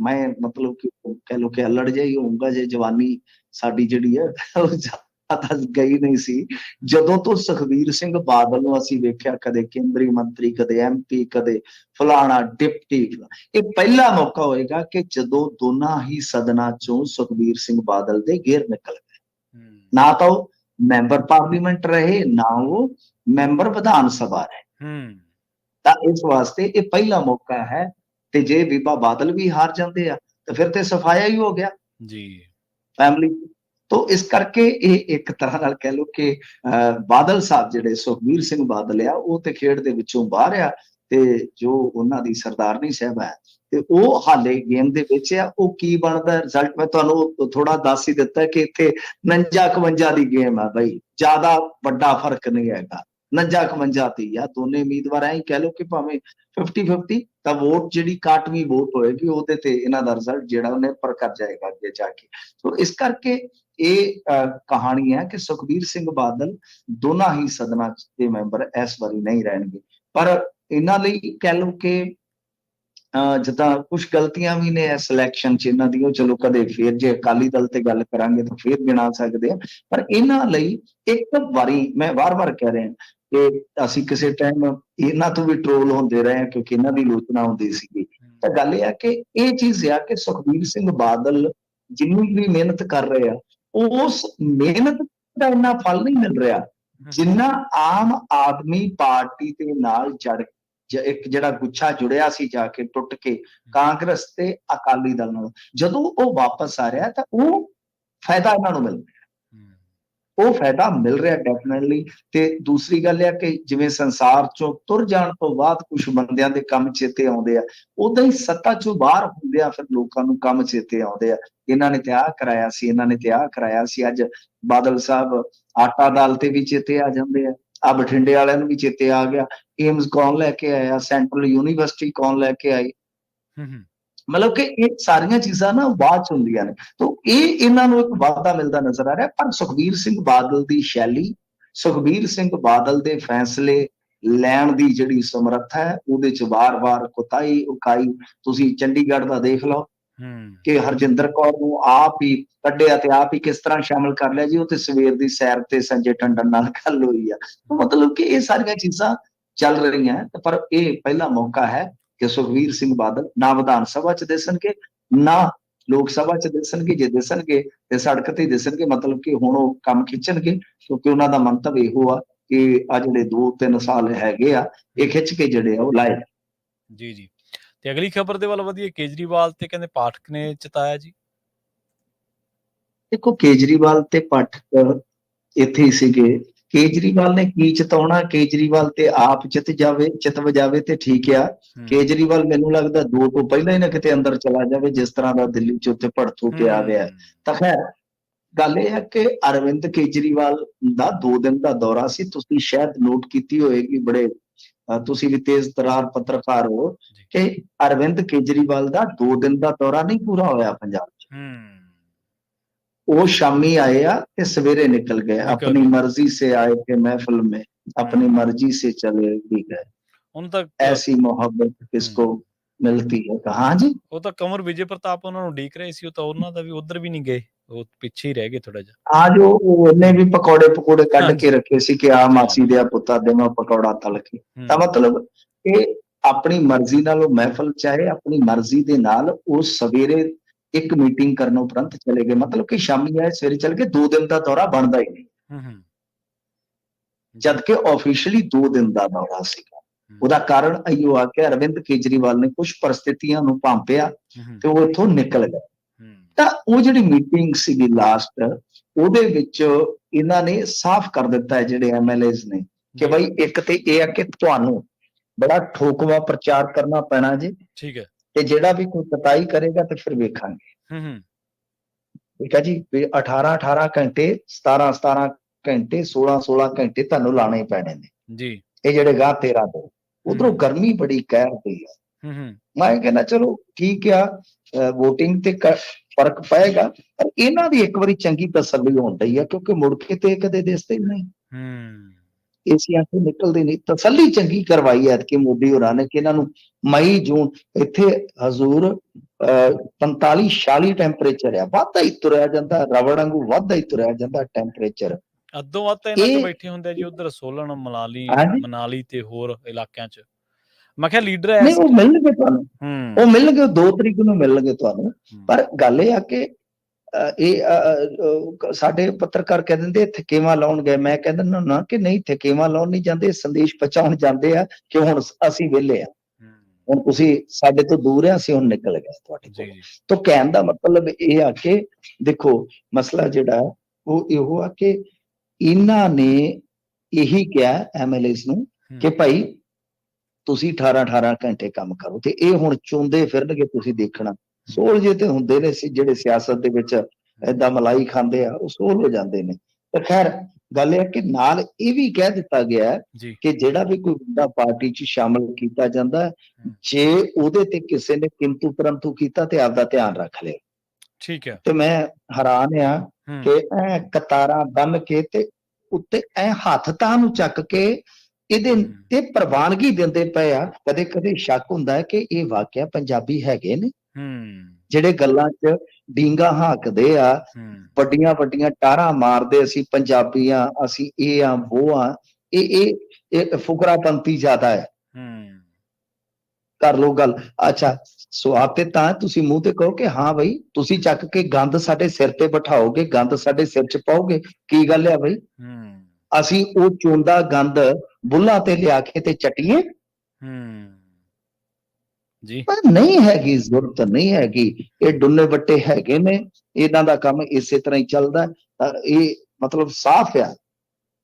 [SPEAKER 2] ਮੈਂ ਮਤਲਬ ਕਿ ਕਹਿ ਲੋ ਕਿ ਅਲੜ ਜਾਈ ਹੋਊਗਾ ਜੇ ਜਵਾਨੀ ਸਾਡੀ ਜਿਹੜੀ ਹੈ ਉਹ ਜ਼ਿਆਦਾ ਗਈ ਨਹੀਂ ਸੀ ਜਦੋਂ ਤੋਂ ਸੁਖਵੀਰ ਸਿੰਘ ਬਾਦਲ ਨੂੰ ਅਸੀਂ ਵੇਖਿਆ ਕਦੇ ਕੇਂਦਰੀ ਮੰਤਰੀ ਕਦੇ ਐਮਪੀ ਕਦੇ ਫਲਾਣਾ ਡਿਪਟੀ ਇਹ ਪਹਿਲਾ ਮੌਕਾ ਹੋਏਗਾ ਕਿ ਜਦੋਂ ਦੋਨਾਂ ਹੀ ਸਦਨਾਂ ਚੋਂ ਸੁਖਵੀਰ ਸਿੰਘ ਬਾਦਲ ਦੇ ਗੇਰ ਨਿਕਲ ਗਏ ਨਾ ਤਾਂ ਉਹ ਮੈਂਬਰ ਪਾਰਲੀਮੈਂਟ ਰਹੇ ਨਾ ਉਹ ਮੈਂਬਰ ਵਿਧਾਨ ਸਭਾ ਰਹੇ
[SPEAKER 1] ਹੂੰ
[SPEAKER 2] ਤਾਂ ਇਸ ਵਾਸਤੇ ਇਹ ਪਹਿਲਾ ਮੌਕਾ ਹੈ ਤੇ ਜੇ ਬੀਬਾ ਬਾਦਲ ਵੀ ਹਾਰ ਜਾਂਦੇ ਆ ਤਾਂ ਫਿਰ ਤੇ ਸਫਾਇਆ ਹੀ ਹੋ ਗਿਆ।
[SPEAKER 1] ਜੀ।
[SPEAKER 2] ਫੈਮਿਲੀ ਤੋਂ ਇਸ ਕਰਕੇ ਇਹ ਇੱਕ ਤਰ੍ਹਾਂ ਨਾਲ ਕਹਿ ਲਓ ਕਿ ਬਾਦਲ ਸਾਹਿਬ ਜਿਹੜੇ ਸੁਖਬੀਰ ਸਿੰਘ ਬਾਦਲ ਆ ਉਹ ਤੇ ਖੇਡ ਦੇ ਵਿੱਚੋਂ ਬਾਹਰ ਆ ਤੇ ਜੋ ਉਹਨਾਂ ਦੀ ਸਰਦਾਰਨੀ ਸਾਹਿਬ ਹੈ ਤੇ ਉਹ ਹਾਲੇ ਗੇਮ ਦੇ ਵਿੱਚ ਆ ਉਹ ਕੀ ਬਣਦਾ ਰਿਜ਼ਲਟ ਮੈਂ ਤੁਹਾਨੂੰ ਥੋੜਾ ਦੱਸ ਹੀ ਦਿੱਤਾ ਕਿ ਇੱਥੇ 49 51 ਦੀ ਗੇਮ ਆ ਬਈ ਜ਼ਿਆਦਾ ਵੱਡਾ ਫ਼ਰਕ ਨਹੀਂ ਹੈਗਾ। 49 51 ਤੇ ਆ ਦੋਨੇ ਉਮੀਦਵਾਰ ਐਂ ਹੀ ਕਹਿ ਲਓ ਕਿ ਭਾਵੇਂ 50 50 ਤਾਂ ਵੋਟ ਜਿਹੜੀ ਕਾਟਵੀਂ ਵੋਟ ਹੋਏਗੀ ਉਹਦੇ ਤੇ ਇਹਨਾਂ ਦਾ ਰਿਜ਼ਲਟ ਜਿਹੜਾ ਉਹ ਨਿਰਭਰ ਕਰ ਜਾਏਗਾ ਅੱਗੇ ਜਾ ਕੇ। ਸੋ ਇਸ ਕਰਕੇ ਇਹ ਕਹਾਣੀ ਹੈ ਕਿ ਸੁਖਬੀਰ ਸਿੰਘ ਬਾਦਲ ਦੋਨਾਂ ਹੀ ਸਦਨਾਂ ਦੇ ਮੈਂਬਰ ਇਸ ਵਾਰੀ ਨਹੀਂ ਰਹਿਣਗੇ। ਪਰ ਇਹਨਾਂ ਲਈ ਕਹਿ ਲਓ ਕਿ ਅਹ, ਜਿੱਦਾਂ ਕੁਝ ਗਲਤੀਆਂ ਵੀ ਨੇ ਇਸ ਇਲੈਕਸ਼ਨ ਚ ਇਹਨਾਂ ਦੀ ਉਹ ਚਲੋ ਕਦੇ ਫੇਰ ਜੇ ਅਕਾਲੀ ਦਲ ਤੇ ਗੱਲ ਕਰਾਂਗੇ ਤਾਂ ਫੇਰ ਗਿਣਾ ਸਕਦੇ ਆ। ਪਰ ਇਹਨਾਂ ਲਈ ਇੱਕ ਵਾਰੀ ਮੈਂ ਵਾਰ-ਵਾਰ ਕਹਿ ਰਿਹਾ ਕਿ ਅਸੀਂ ਕਿਸੇ ਟਾਈਮ ਇਹਨਾਂ ਤੋਂ ਵੀ ਟ੍ਰੋਲ ਹੁੰਦੇ ਰਹੇ ਹਾਂ ਕਿਉਂਕਿ ਇਹਨਾਂ ਦੀ ਆਲੋਚਨਾ ਹੁੰਦੀ ਸੀਗੀ। ਤਾਂ ਗੱਲ ਇਹ ਆ ਕਿ ਇਹ ਚੀਜ਼ ਆ ਕਿ ਸੁਖਬੀਰ ਸਿੰਘ ਬਾਦਲ ਜਿੰਨੀ ਵੀ ਮਿਹਨਤ ਕਰ ਰਹੇ ਆ, ਉਸ ਮਿਹਨਤ ਦਾ ਇੰਨਾ ਫਲ ਨਹੀਂ ਮਿਲ ਰਿਹਾ ਜਿੰਨਾ ਆਮ ਆਦਮੀ ਪਾਰਟੀ ਦੇ ਨਾਲ ਜੜ ਇੱਕ ਜਿਹੜਾ ਗੁੱਛਾ ਜੁੜਿਆ ਸੀ ਜਾ ਕੇ ਟੁੱਟ ਕੇ ਕਾਂਗਰਸ ਤੇ ਅਕਾਲੀ ਦਲ ਨਾਲ। ਜਦੋਂ ਉਹ ਵਾਪਸ ਆ ਰਿਹਾ ਤਾਂ ਉਹ ਫਾਇਦਾ ਇਹਨਾਂ ਨੂੰ ਮਿਲ ਰਿਹਾ। ਉਹ ਫਾਇਦਾ ਮਿਲ ਰਿਹਾ ਡੈਫੀਨਿਟਲੀ ਤੇ ਦੂਸਰੀ ਗੱਲ ਇਹ ਕਿ ਜਿਵੇਂ ਸੰਸਾਰ ਚੋਂ ਤੁਰ ਜਾਣ ਤੋਂ ਬਾਅਦ ਕੁਝ ਬੰਦਿਆਂ ਦੇ ਕੰਮ ਚੇਤੇ ਆਉਂਦੇ ਆ ਉਦਾਂ ਹੀ ਸੱਤਾ ਚੋਂ ਬਾਹਰ ਹੁੰਦੇ ਆ ਫਿਰ ਲੋਕਾਂ ਨੂੰ ਕੰਮ ਚੇਤੇ ਆਉਂਦੇ ਆ। ਇਹਨਾਂ ਨੇ ਤੇ ਆਹ ਕਰਾਇਆ ਸੀ, ਇਹਨਾਂ ਨੇ ਤੇ ਆਹ ਕਰਾਇਆ ਸੀ। ਅੱਜ ਬਾਦਲ ਸਾਹਿਬ ਆਟਾ ਦਾਲ ਤੇ ਵੀ ਚੇਤੇ ਆ ਜਾਂਦੇ ਆ ਆ ਬਠਿੰਡੇ ਵਾਲਿਆਂ ਨੂੰ ਵੀ ਚੇਤੇ ਆ ਗਿਆ। ਏਮਸ ਕੌਣ ਲੈ ਕੇ ਆਇਆ? ਸੈਂਟਰਲ ਯੂਨੀਵਰਸਿਟੀ ਕੌਣ ਲੈ ਕੇ ਆਈ? ਮਤਲਬ ਕਿ ਇਹ ਸਾਰੀਆਂ ਚੀਜ਼ਾਂ ਨਾ ਬਾਅਦ ਚ ਹੁੰਦੀਆਂ ਨੇ। ਤੋਂ ਇਹ ਇਹਨਾਂ ਨੂੰ ਇੱਕ ਵਾਅਦਾ ਮਿਲਦਾ ਨਜ਼ਰ ਆ ਰਿਹਾ। ਪਰ ਸੁਖਬੀਰ ਸਿੰਘ ਬਾਦਲ ਦੀ ਸ਼ੈਲੀ ਸੁਖਬੀਰ ਸਿੰਘ ਬਾਦਲ ਦੇ ਫੈਸਲੇ ਲੈਣ ਦੀ ਜਿਹੜੀ ਸਮਰੱਥਾ ਹੈ ਉਹਦੇ ਚ ਵਾਰ-ਵਾਰ ਕੁਤਾਈ ਉਕਾਈ। ਤੁਸੀਂ ਚੰਡੀਗੜ੍ਹ ਦਾ ਦੇਖ ਲਓ ਕਿ ਹਰਜਿੰਦਰ ਕੌਰ ਨੂੰ ਆਪ ਹੀ ਕੱਢਿਆ ਤੇ ਆਪ ਹੀ ਕਿਸ ਤਰ੍ਹਾਂ ਸ਼ਾਮਲ ਕਰ ਲਿਆ ਜੀ ਉਹ ਤੇ ਸਵੇਰ ਦੀ ਸੈਰ ਤੇ ਸੰਜੇ ਟੰਡਨ ਨਾਲ ਗੱਲ ਹੋਈ ਆ। ਮਤਲਬ ਕਿ ਇਹ ਸਾਰੀਆਂ ਚੀਜ਼ਾਂ ਚੱਲ ਰਹੀਆਂ। ਪਰ ਇਹ ਪਹਿਲਾ ਮੌਕਾ ਹੈ ਕਿ ਸੁਖਵੀਰ ਸਿੰਘ ਬਾਦਲ ਨਾ ਵਿਧਾਨ ਸਭਾ ਚ ਦਿਸਣਗੇ ਨਾ ਲੋਕ ਸਭਾ ਚ ਦਿਸਣਗੇ। ਜੇ ਦਿਸਣਗੇ ਤੇ ਸੜਕ ਤੇ ਦਿਸਣਗੇ। ਮਤਲਬ ਕਿ ਹੁਣ ਉਹ ਕੰਮ ਖਿੱਚਣਗੇ ਕਿਉਂਕਿ ਉਹਨਾਂ ਦਾ ਮੰਤਵ ਇਹੋ ਆ ਕਿ ਆ ਜਿਹੜੇ 2-3 ਸਾਲ ਹੈਗੇ ਆ ਇਹ ਖਿੱਚ ਕੇ ਜਿਹੜੇ ਆ ਉਹ ਲਾਏ।
[SPEAKER 1] ਜੀ ਜੀ। ਤੇ ਅਗਲੀ ਖਬਰ ਦੇ ਵੱਲ ਵਧੀਆ ਕੇਜਰੀਵਾਲ ਤੇ ਕਹਿੰਦੇ ਪਾਠਕ ਨੇ ਚਿਤਾਇਆ ਜੀ।
[SPEAKER 2] ਦੇਖੋ ਕੇਜਰੀਵਾਲ ਤੇ ਪਾਠਕ ਇੱਥੇ ਹੀ ਸੀਗੇ। ਕੇਜਰੀਵਾਲ ਨੇ ਕੀ ਚਿਤਾਉਣਾ? ਕੇਜਰੀਵਾਲ ਤੇ ਆਪ ਚਿਤ ਜਾਵੇ ਚਿਤ ਵਜਾਵੇ ਤੇ ਠੀਕ ਆ। ਕੇਜਰੀਵਾਲ ਮੈਨੂੰ ਲੱਗਦਾ ਦੋ ਤੋਂ ਪਹਿਲਾਂ ਹੀ ਨਾ ਕਿਤੇ ਅੰਦਰ ਚਲਾ ਜਾਵੇ ਜਿਸ ਤਰ੍ਹਾਂ ਦਾ ਦਿੱਲੀ ਚ ਉੱਤੇ ਭੜਥੂ ਪਿਆ ਹੋਇਆ। ਤਾਂ ਖੈਰ ਗੱਲ ਇਹ ਹੈ ਕਿ ਅਰਵਿੰਦ ਕੇਜਰੀਵਾਲ ਦਾ 2 ਦਿਨ ਦਾ ਦੌਰਾ ਸੀ। ਤੁਸੀਂ ਸ਼ਾਇਦ ਨੋਟ ਕੀਤੀ ਹੋਏਗੀ ਬੜੇ ਤੁਸੀਂ ਵੀ ਤੇਜ਼ ਤਰਾਰ ਪੱਤਰਕਾਰ ਹੋ। ਕਿ ਅਰਵਿੰਦ ਕੇਜਰੀਵਾਲ ਦਾ 2 ਦਿਨ ਦਾ ਦੌਰਾ ਨਹੀਂ ਪੂਰਾ ਹੋਇਆ ਪੰਜਾਬ 'ਚ।
[SPEAKER 1] ਹੂੰ।
[SPEAKER 2] वो शामी आए या ते सवेरे निकल गए
[SPEAKER 1] निकल
[SPEAKER 2] अपनी
[SPEAKER 1] गए।
[SPEAKER 2] मर्जी से आए थे महफिल में अपनी
[SPEAKER 1] हम्म।
[SPEAKER 2] मर्जी से चले भी गए
[SPEAKER 1] ਉਹਨੂੰ ਤਾਂ
[SPEAKER 2] ऐसी मोहब्बत किसको मिलती है कहा हाँ जी
[SPEAKER 1] ਉਹ ਤਾਂ ਕੰਵਰ ਵਿਜੇ ਪ੍ਰਤਾਪ ਉਹਨਾਂ ਨੂੰ ਢੀਕ ਰਹੇ ਸੀ ਉਹ ਤਾਂ ਉਹਨਾਂ ਦਾ ਵੀ ਉਧਰ ਵੀ ਨਹੀਂ ਗਏ ਉਹ ਪਿੱਛੇ ਹੀ ਰਹਿ ਗਏ ਥੋੜਾ ਜਿਹਾ
[SPEAKER 2] आज वो ਉਹਨੇ ਵੀ ਪਕੌੜੇ ਪਕੌੜੇ ਕੱਢ
[SPEAKER 1] ਹਾਂਜੀ।
[SPEAKER 2] ਕੇ ਰੱਖੇ ਸੀ ਕਿ ਆ ਮਾਸੀ ਦੇ ਪੁੱਤਾ ਦੇ ਮੈਂ ਪਕੌੜਾ ਤਲ ਕੇ
[SPEAKER 1] ਹੂੰ,
[SPEAKER 2] ਤਾਂ ਮਤਲਬ ਇਹ ਆਪਣੀ ਮਰਜ਼ੀ ਨਾਲ ਉਹ ਮਹਿਫਲ ਚਾਹੇ ਆਪਣੀ ਮਰਜ਼ੀ ਦੇ ਨਾਲ ਉਹ ਸਵੇਰੇ ਇੱਕ ਮੀਟਿੰਗ ਕਰਨ ਉਪਰੰਤ ਚਲੇ ਗਏ। ਮਤਲਬ ਕਿ ਸ਼ਾਮੀ ਆਏ ਸਵੇਰੇ ਚਲ ਕੇ ਦੋ ਦਿਨ ਦਾ ਦੌਰਾ ਬਣਦਾ ਹੀ ਨਹੀਂ।
[SPEAKER 1] ਹੂੰ
[SPEAKER 2] ਜਦ ਕਿ ਆਫੀਸ਼ੀਅਲੀ 2 ਦਿਨ ਦਾ ਦੌਰਾ ਸੀਗਾ। ਉਹਦਾ ਕਾਰਨ ਇਹੋ ਆ ਕਿ ਅਰਵਿੰਦ ਕੇਜਰੀਵਾਲ ਨੇ ਕੁਝ ਪਰਿਸਥਿਤੀਆਂ ਨੂੰ ਭਾਂਪਿਆ ਤੇ ਉਹ ਇੱਥੋਂ ਨਿਕਲ ਗਏ। ਤਾਂ ਉਹ ਜਿਹੜੀ ਮੀਟਿੰਗ ਸੀਗੀ ਲਾਸਟ ਉਹਦੇ ਵਿੱਚ ਇਹਨਾਂ ਨੇ ਸਾਫ਼ ਕਰ ਦਿੱਤਾ ਜਿਹੜੇ ਐਮਐਲਏਜ਼ ਨੇ ਕਿ ਭਾਈ ਇੱਕ ਤੇ ਇਹ ਆ ਕਿ ਤੁਹਾਨੂੰ ਬੜਾ ਠੋਕਵਾ ਪ੍ਰਚਾਰ ਕਰਨਾ ਪੈਣਾ ਜੀ।
[SPEAKER 1] ਠੀਕ ਹੈ।
[SPEAKER 2] ਤੇ ਜਿਹੜਾ ਵੀ ਕੋਈ ਕਤਾਈ ਕਰੇਗਾ ਤੇ ਫਿਰ ਵੇਖਾਂਗੇ।
[SPEAKER 1] ਹੂੰ ਹੂੰ।
[SPEAKER 2] ਠੀਕ ਹੈ ਜੀ ਵੀ 18 18 ਘੰਟੇ 17 17 ਘੰਟੇ 16 16 ਘੰਟੇ ਤੁਹਾਨੂੰ ਲਾਣੇ ਹੀ ਪੈਣੇ ਨੇ।
[SPEAKER 1] ਜੀ।
[SPEAKER 2] ਇਹ ਜਿਹੜੇ ਗਾ 13 ਤੋਂ ਉਧਰੋਂ। ਗਰਮੀ ਬੜੀ ਕਹਿਰ ਪਈ ਆ।
[SPEAKER 1] ਹੂੰ ਹੂੰ।
[SPEAKER 2] ਮੈਂ ਕਹਿੰਦਾ ਚਲੋ ਠੀਕ ਆ VOTING ਤੇ ਫ਼ਰਕ ਪਏਗਾ ਪਰ ਇਹਨਾਂ ਦੀ ਇੱਕ ਵਾਰੀ ਚੰਗੀ ਤਸੱਲੀ ਹੁੰਦੀ ਆ ਕਿਉਂਕਿ ਮੁੜ ਕੇ ਤੇ ਕਦੇ ਦਿਸਦੇ ਹੀ ਨਹੀਂ।
[SPEAKER 1] ਹੂੰ।
[SPEAKER 2] ਏਸੀਆਂ ਤੋਂ ਨਿਕਲਦੇ ਨਹੀਂ। ਤਸੱਲੀ ਚੰਗੀ ਕਰਵਾਈ ਐ ਕਿ ਮੋਦੀ ਹੋਰਾਂ ਨੇ ਕਿ ਇਹਨਾਂ ਨੂੰ ਮਈ ਜੂਨ ਇੱਥੇ ਹਜ਼ੂਰ ਅਹ, 45 46 ਟੈਂਪਰੇਚਰ ਆ। ਵਾਧਾ ਹੀ ਤੁਰਿਆ ਜਾਂਦਾ ਰਵੜ ਵਾਂਗੂ ਵਾਧਾ ਹੀ ਤੁਰਿਆ ਜਾਂਦਾ ਟੈਂਪਰੇਚਰ
[SPEAKER 1] ਅੱਧੋ ਵੱਧ ਤਾਂ ਇਹਨਾਂ
[SPEAKER 2] ਇਹ-
[SPEAKER 1] ਬੈਠੇ ਹੁੰਦੇ ਜੀ ਉਧਰ ਸੋਲਨ ਮਨਾਲੀ
[SPEAKER 2] ਹਾਂਜੀ।
[SPEAKER 1] ਮਨਾਲੀ ਤੇ ਹੋਰ ਇਲਾਕਿਆਂ ਚ। ਮੈਂ ਕਿਹਾ ਲੀਡਰ ਐ
[SPEAKER 2] ਨਹੀਂ ਉਹ ਮਿਲਣਗੇ ਤੁਹਾਨੂੰ। ਉਹ ਮਿਲਣਗੇ 2 ਤਰੀਕ ਨੂੰ ਮਿਲਣਗੇ ਤੁਹਾਨੂੰ। ਪਰ ਗੱਲ ਇਹ ਆ ਕਿ ਇਹ ਸਾਡੇ ਪੱਤਰਕਾਰ ਕਹਿ ਦਿੰਦੇ ਥਕੇਵਾ ਲਾਉਣ ਗਏ। ਮੈਂ ਕਹਿੰਦਾ ਨਾ ਨਾ ਕਿ ਨਹੀਂ ਥਕੇਵਾ ਲਾਉਣ ਨਹੀਂ ਜਾਂਦੇ ਸੰਦੇਸ਼ ਪਹੁੰਚਾਉਣ ਜਾਂਦੇ ਆ ਕਿ ਹੁਣ ਅਸੀਂ ਵਿਹਲੇ ਆ। ਹੁਣ ਤੁਸੀਂ ਸਾਡੇ ਤੋਂ ਦੂਰ ਆ ਅਸੀਂ ਹੁਣ ਨਿਕਲ ਗਏ ਤੁਹਾਡੇ ਤੋਂ ਕਹਿਣ ਦਾ ਮਤਲਬ ਇਹ ਆ ਕਿ ਦੇਖੋ ਮਸਲਾ ਜਿਹੜਾ ਉਹ ਇਹੋ ਆ ਕਿ ਇਹਨਾਂ ਨੇ ਇਹੀ ਕਿਹਾ ਐਮਐਲਏਸ ਨੂੰ ਕਿ ਭਾਈ ਤੁਸੀਂ 18 18 ਘੰਟੇ ਕੰਮ ਕਰੋ ਤੇ ਇਹ ਹੁਣ ਚੁੰਦੇ ਫਿਰਨਗੇ ਤੁਸੀਂ ਦੇਖਣਾ। ਸੋਲ ਜੇ ਤੇ ਹੁੰਦੇ ਨੇ ਸੀ ਜਿਹੜੇ ਸਿਆਸਤ ਦੇ ਵਿੱਚ ਏਦਾਂ ਮਲਾਈ ਖਾਂਦੇ ਆ ਉਹ ਸੋਲ ਹੋ ਜਾਂਦੇ ਨੇ। ਤੇ ਖੈਰ ਗੱਲ ਇਹ ਕਿ ਨਾਲ ਇਹ ਵੀ ਕਹਿ ਦਿੱਤਾ ਗਿਆ ਕਿ ਜਿਹੜਾ ਵੀ ਕੋਈ ਬੰਦਾ ਪਾਰਟੀ 'ਚ ਸ਼ਾਮਲ ਕੀਤਾ ਜਾਂਦਾ। ਜੇ ਉਹਦੇ ਤੇ ਕਿਸੇ ਨੇ ਕਿੰਤੂ ਪਰੰਤੂ ਕੀਤਾ ਤੇ ਆਪਦਾ ਧਿਆਨ ਰੱਖ ਲਿਓ
[SPEAKER 1] ਠੀਕ ਹੈ।
[SPEAKER 2] ਤੇ ਮੈਂ ਹੈਰਾਨ ਆ ਕਿ ਐ ਕਤਾਰਾਂ ਬੰਨ ਕੇ ਤੇ ਉੱਤੇ ਐ ਹੱਥ ਤਾਂ ਨੂੰ ਚੱਕ ਕੇ ਇਹਦੇ ਤੇ ਪ੍ਰਵਾਨਗੀ ਦਿੰਦੇ ਪਏ ਆ। ਕਦੇ ਕਦੇ ਸ਼ੱਕ ਹੁੰਦਾ ਹੈ ਕਿ ਇਹ ਵਾਕਿਆ ਪੰਜਾਬੀ ਹੈਗੇ ਨੇ। ਜਿਹੜੇ ਗੱਲਾਂ 'ਚ ਡੀਂਗਾ ਹਾਕਦੇ ਆ ਵੱਡੀਆਂ ਵੱਡੀਆਂ ਟਾਰਾਂ ਮਾਰਦੇ ਅਸੀਂ ਪੰਜਾਬੀ ਆ ਅਸੀਂ ਇਹ ਆ ਉਹ ਆ ਇਹ ਇਹ ਇਹ ਫੁਕਰਾਪੰਤੀ ਜ਼ਿਆਦਾ ਹੈ। ਕਰ ਲੋ ਗੱਲ। ਅੱਛਾ ਸਵਾਦ ਤੇ ਤਾਂ ਤੁਸੀਂ ਮੂੰਹ ਤੇ ਕਹੋ ਕਿ ਹਾਂ ਬਈ ਤੁਸੀਂ ਚੱਕ ਕੇ ਗੰਦ ਸਾਡੇ ਸਿਰ ਤੇ ਬਿਠਾਓਗੇ ਗੰਦ ਸਾਡੇ ਸਿਰ 'ਚ ਪਾਓਗੇ ਕੀ ਗੱਲ ਆ ਬਈ? ਅਸੀਂ ਉਹ ਚੋਂਦਾ ਗੰਦ ਬੁੱਲਾਂ ਤੇ ਲਿਆ ਕੇ ਤੇ ਚਟੀਏ?
[SPEAKER 1] ਹੂੰ। ਜੀ।
[SPEAKER 2] ਪਰ ਨਹੀਂ ਹੈਗੀ ਜ਼ਰੂਰਤ ਨਹੀਂ ਹੈਗੀ। ਇਹ ਡੁੰਨੇ ਵੱਟੇ ਹੈਗੇ ਨੇ ਇਹਨਾਂ ਦਾ ਕੰਮ ਇਸੇ ਤਰ੍ਹਾਂ ਹੀ ਚੱਲਦਾ ਇਹ ਮਤਲਬ ਸਾਫ਼ ਆ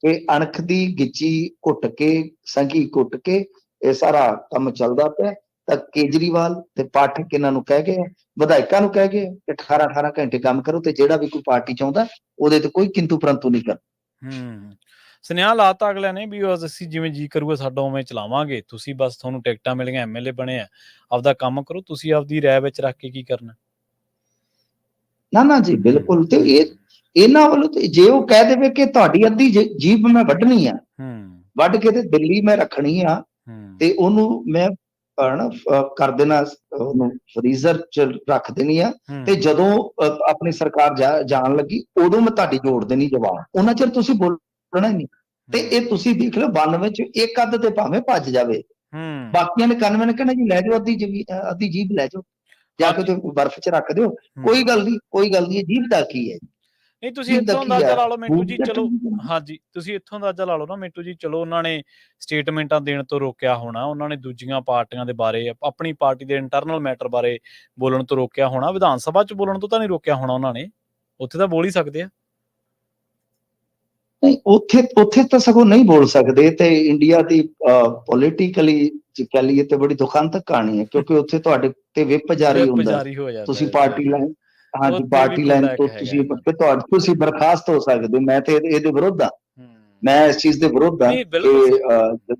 [SPEAKER 2] ਕਿ ਅਣਖ ਦੀ ਗਿੱਚੀ ਘੁੱਟ ਕੇ ਸੰਗੀ ਘੁੱਟ ਕੇ ਇਹ ਸਾਰਾ ਕੰਮ ਚੱਲਦਾ ਪਿਆ ਤਾਂ ਕੇਜਰੀਵਾਲ ਤੇ ਪਾਠਕ ਇਹਨਾਂ ਨੂੰ ਕਹਿ ਗਏ ਵਿਧਾਇਕਾਂ ਨੂੰ ਕਹਿ ਗਏ ਕਿ 18 18 ਘੰਟੇ ਕੰਮ ਕਰੋ ਤੇ ਜਿਹੜਾ ਵੀ ਕੋਈ ਪਾਰਟੀ ਚਾਹੁੰਦਾ ਉਹਦੇ ਤੇ ਕੋਈ ਕਿੰਤੂ ਪਰੰਤੂ ਨਹੀਂ ਕਰ
[SPEAKER 1] ਹੂੰ। ਸੁਨੇਹਾ ਲਾਤਾ ਅਗਲਿਆਂ ਨੇ ਵੀ ਅਸੀਂ ਜਿਵੇਂ ਜੀ ਕਰੂਗਾ ਸਾਡਾ ਉਵੇਂ ਚਲਾਵਾਂਗੇ। ਤੁਸੀਂ ਬਸ ਤੁਹਾਨੂੰ ਟਿਕਟਾਂ ਮਿਲ ਗਈਆਂ ਐਮਐਲਏ ਬਣੇ ਆ। ਆਪਦਾ ਕੰਮ ਕਰੋ ਤੁਸੀਂ ਆਪਦੀ ਰਾਏ ਵਿੱਚ ਰੱਖ ਕੇ ਕੀ ਕਰਨਾ?
[SPEAKER 2] ਨਾ ਨਾ ਜੀ ਬਿਲਕੁਲ ਤੇ ਇਹ ਇਹਨਾਂ ਵੱਲੋਂ ਤੇ ਜੇ ਉਹ ਕਹਿ ਦੇਵੇ ਕਿ ਤੁਹਾਡੀ ਅੱਧੀ ਜੇ- ਜੀਭ ਮੈਂ ਵੱਢਣੀ ਆ
[SPEAKER 1] ਹੂੰ।
[SPEAKER 2] ਵੱਢ ਕੇ ਤੇ ਦਿੱਲੀ ਮੈਂ ਰੱਖਣੀ ਆ ਤੇ ਉਹਨੂੰ ਮੈਂ ਨਾ ਕਰ ਦੇਣਾ ਉਹਨੂੰ ਫਰੀਜ਼ਰ ਚ ਰੱਖ ਦੇਣੀ ਆ ਤੇ ਜਦੋਂ ਆਪਣੀ ਸਰਕਾਰ ਜਾਣ ਲੱਗੀ ਉਦੋਂ ਮੈਂ ਤੁਹਾਡੀ ਜੋੜ ਦੇਣੀ ਜਵਾਬ। ਉਹਨਾਂ ਚਿਰ ਤੁਸੀਂ ਬੋਲਣਾ ਹੀ ਨਹੀਂ। ਤੇ ਇਹ ਤੁਸੀਂ ਦੇਖ ਲਓ 92 ਚ ਇੱਕ ਅੱਧ ਤੇ ਭਾਵੇਂ ਭੱਜ ਜਾਵੇ।
[SPEAKER 1] ਹੂੰ।
[SPEAKER 2] ਬਾਕੀਆਂ ਨੇ 91 ਨੇ ਜੀ ਲੈ ਜਾਓ ਅੱਧੀ ਜੀਬ ਅੱਧੀ ਜੀਬ ਲੈ ਜਾਓ। ਜਾ ਕੇ ਤੇ ਬਰਫ਼ ਚ ਰੱਖ ਦਿਓ। ਕੋਈ ਗੱਲ ਨਹੀਂ ਕੋਈ ਗੱਲ ਨਹੀਂ ਜੀਬ ਦਾ ਕੀ ਹੈ?
[SPEAKER 1] ਨਹੀਂ ਤੁਸੀਂ ਇੱਥੋਂ ਅੰਦਾਜ਼ਾ? ਲਾ ਲਓ ਮਿੰਟੂ ਜੀ ਚਲੋ। ਹਾਂਜੀ ਤੁਸੀਂ ਇੱਥੋਂ ਅੰਦਾਜ਼ਾ ਲਾ ਲਓ ਨਾ ਮਿੰਟੂ ਜੀ ਚਲੋ ਉਹਨਾਂ ਨੇ ਸਟੇਟਮੈਂਟਾਂ ਦੇਣ ਤੋਂ ਰੋਕਿਆ ਹੋਣਾ ਉਹਨਾਂ ਨੇ ਦੂਜੀਆਂ ਪਾਰਟੀਆਂ ਦੇ ਬਾਰੇ ਆਪਣੀ ਪਾਰਟੀ ਦੇ ਇੰਟਰਨਲ ਮੈਟਰ ਬਾਰੇ ਬੋਲਣ ਤੋਂ ਰੋਕਿਆ ਹੋਣਾ ਵਿਧਾਨ ਸਭਾ 'ਚ ਬੋਲਣ ਤੋਂ ਤਾਂ ਨਹੀਂ ਰੋਕਿਆ ਹੋਣਾ ਉਹਨਾਂ ਨੇ। ਉੱਥੇ ਤਾਂ ਬੋਲ ਹੀ ਸਕਦੇ ਆ।
[SPEAKER 2] ਨਹੀਂ ਉੱਥੇ ਉੱਥੇ ਤਾਂ ਸਗੋਂ ਨਹੀਂ ਬੋਲ ਸਕਦੇ ਤੇ ਇੰਡੀਆ ਦੀ ਪੋਲੀਟੀਕਲੀ ਜੇ ਕਹ ਲਈਏ ਤੇ ਬੜੀ ਦੁਖਾਂਤਕ ਕਹਾਣੀ ਹੈ ਕਿਉਂਕਿ ਉੱਥੇ ਤੁਹਾਡੇ ਤੇ ਵਿਪ ਜਾਰੀ ਹੁੰਦਾ ਤੁਸੀਂ। ਪਾਰਟੀ ਲਾਈਨ ਹਾਂਜੀ ਪਾਰਟੀ ਲਾਈਨ ਤੋਂ ਤੁਸੀਂ ਤੁਹਾਡੇ ਤੁਸੀਂ ਬਰਖਾਸਤ ਹੋ ਸਕਦੇ ਮੈਂ ਤੇ ਇਹਦੇ ਵਿਰੁੱਧ ਹਾਂ
[SPEAKER 1] ਹੂੰ।
[SPEAKER 2] ਮੈਂ ਇਸ ਚੀਜ਼ ਦੇ ਵਿਰੁੱਧ ਹਾਂ
[SPEAKER 1] ਨਹੀਂ,
[SPEAKER 2] ਕਿ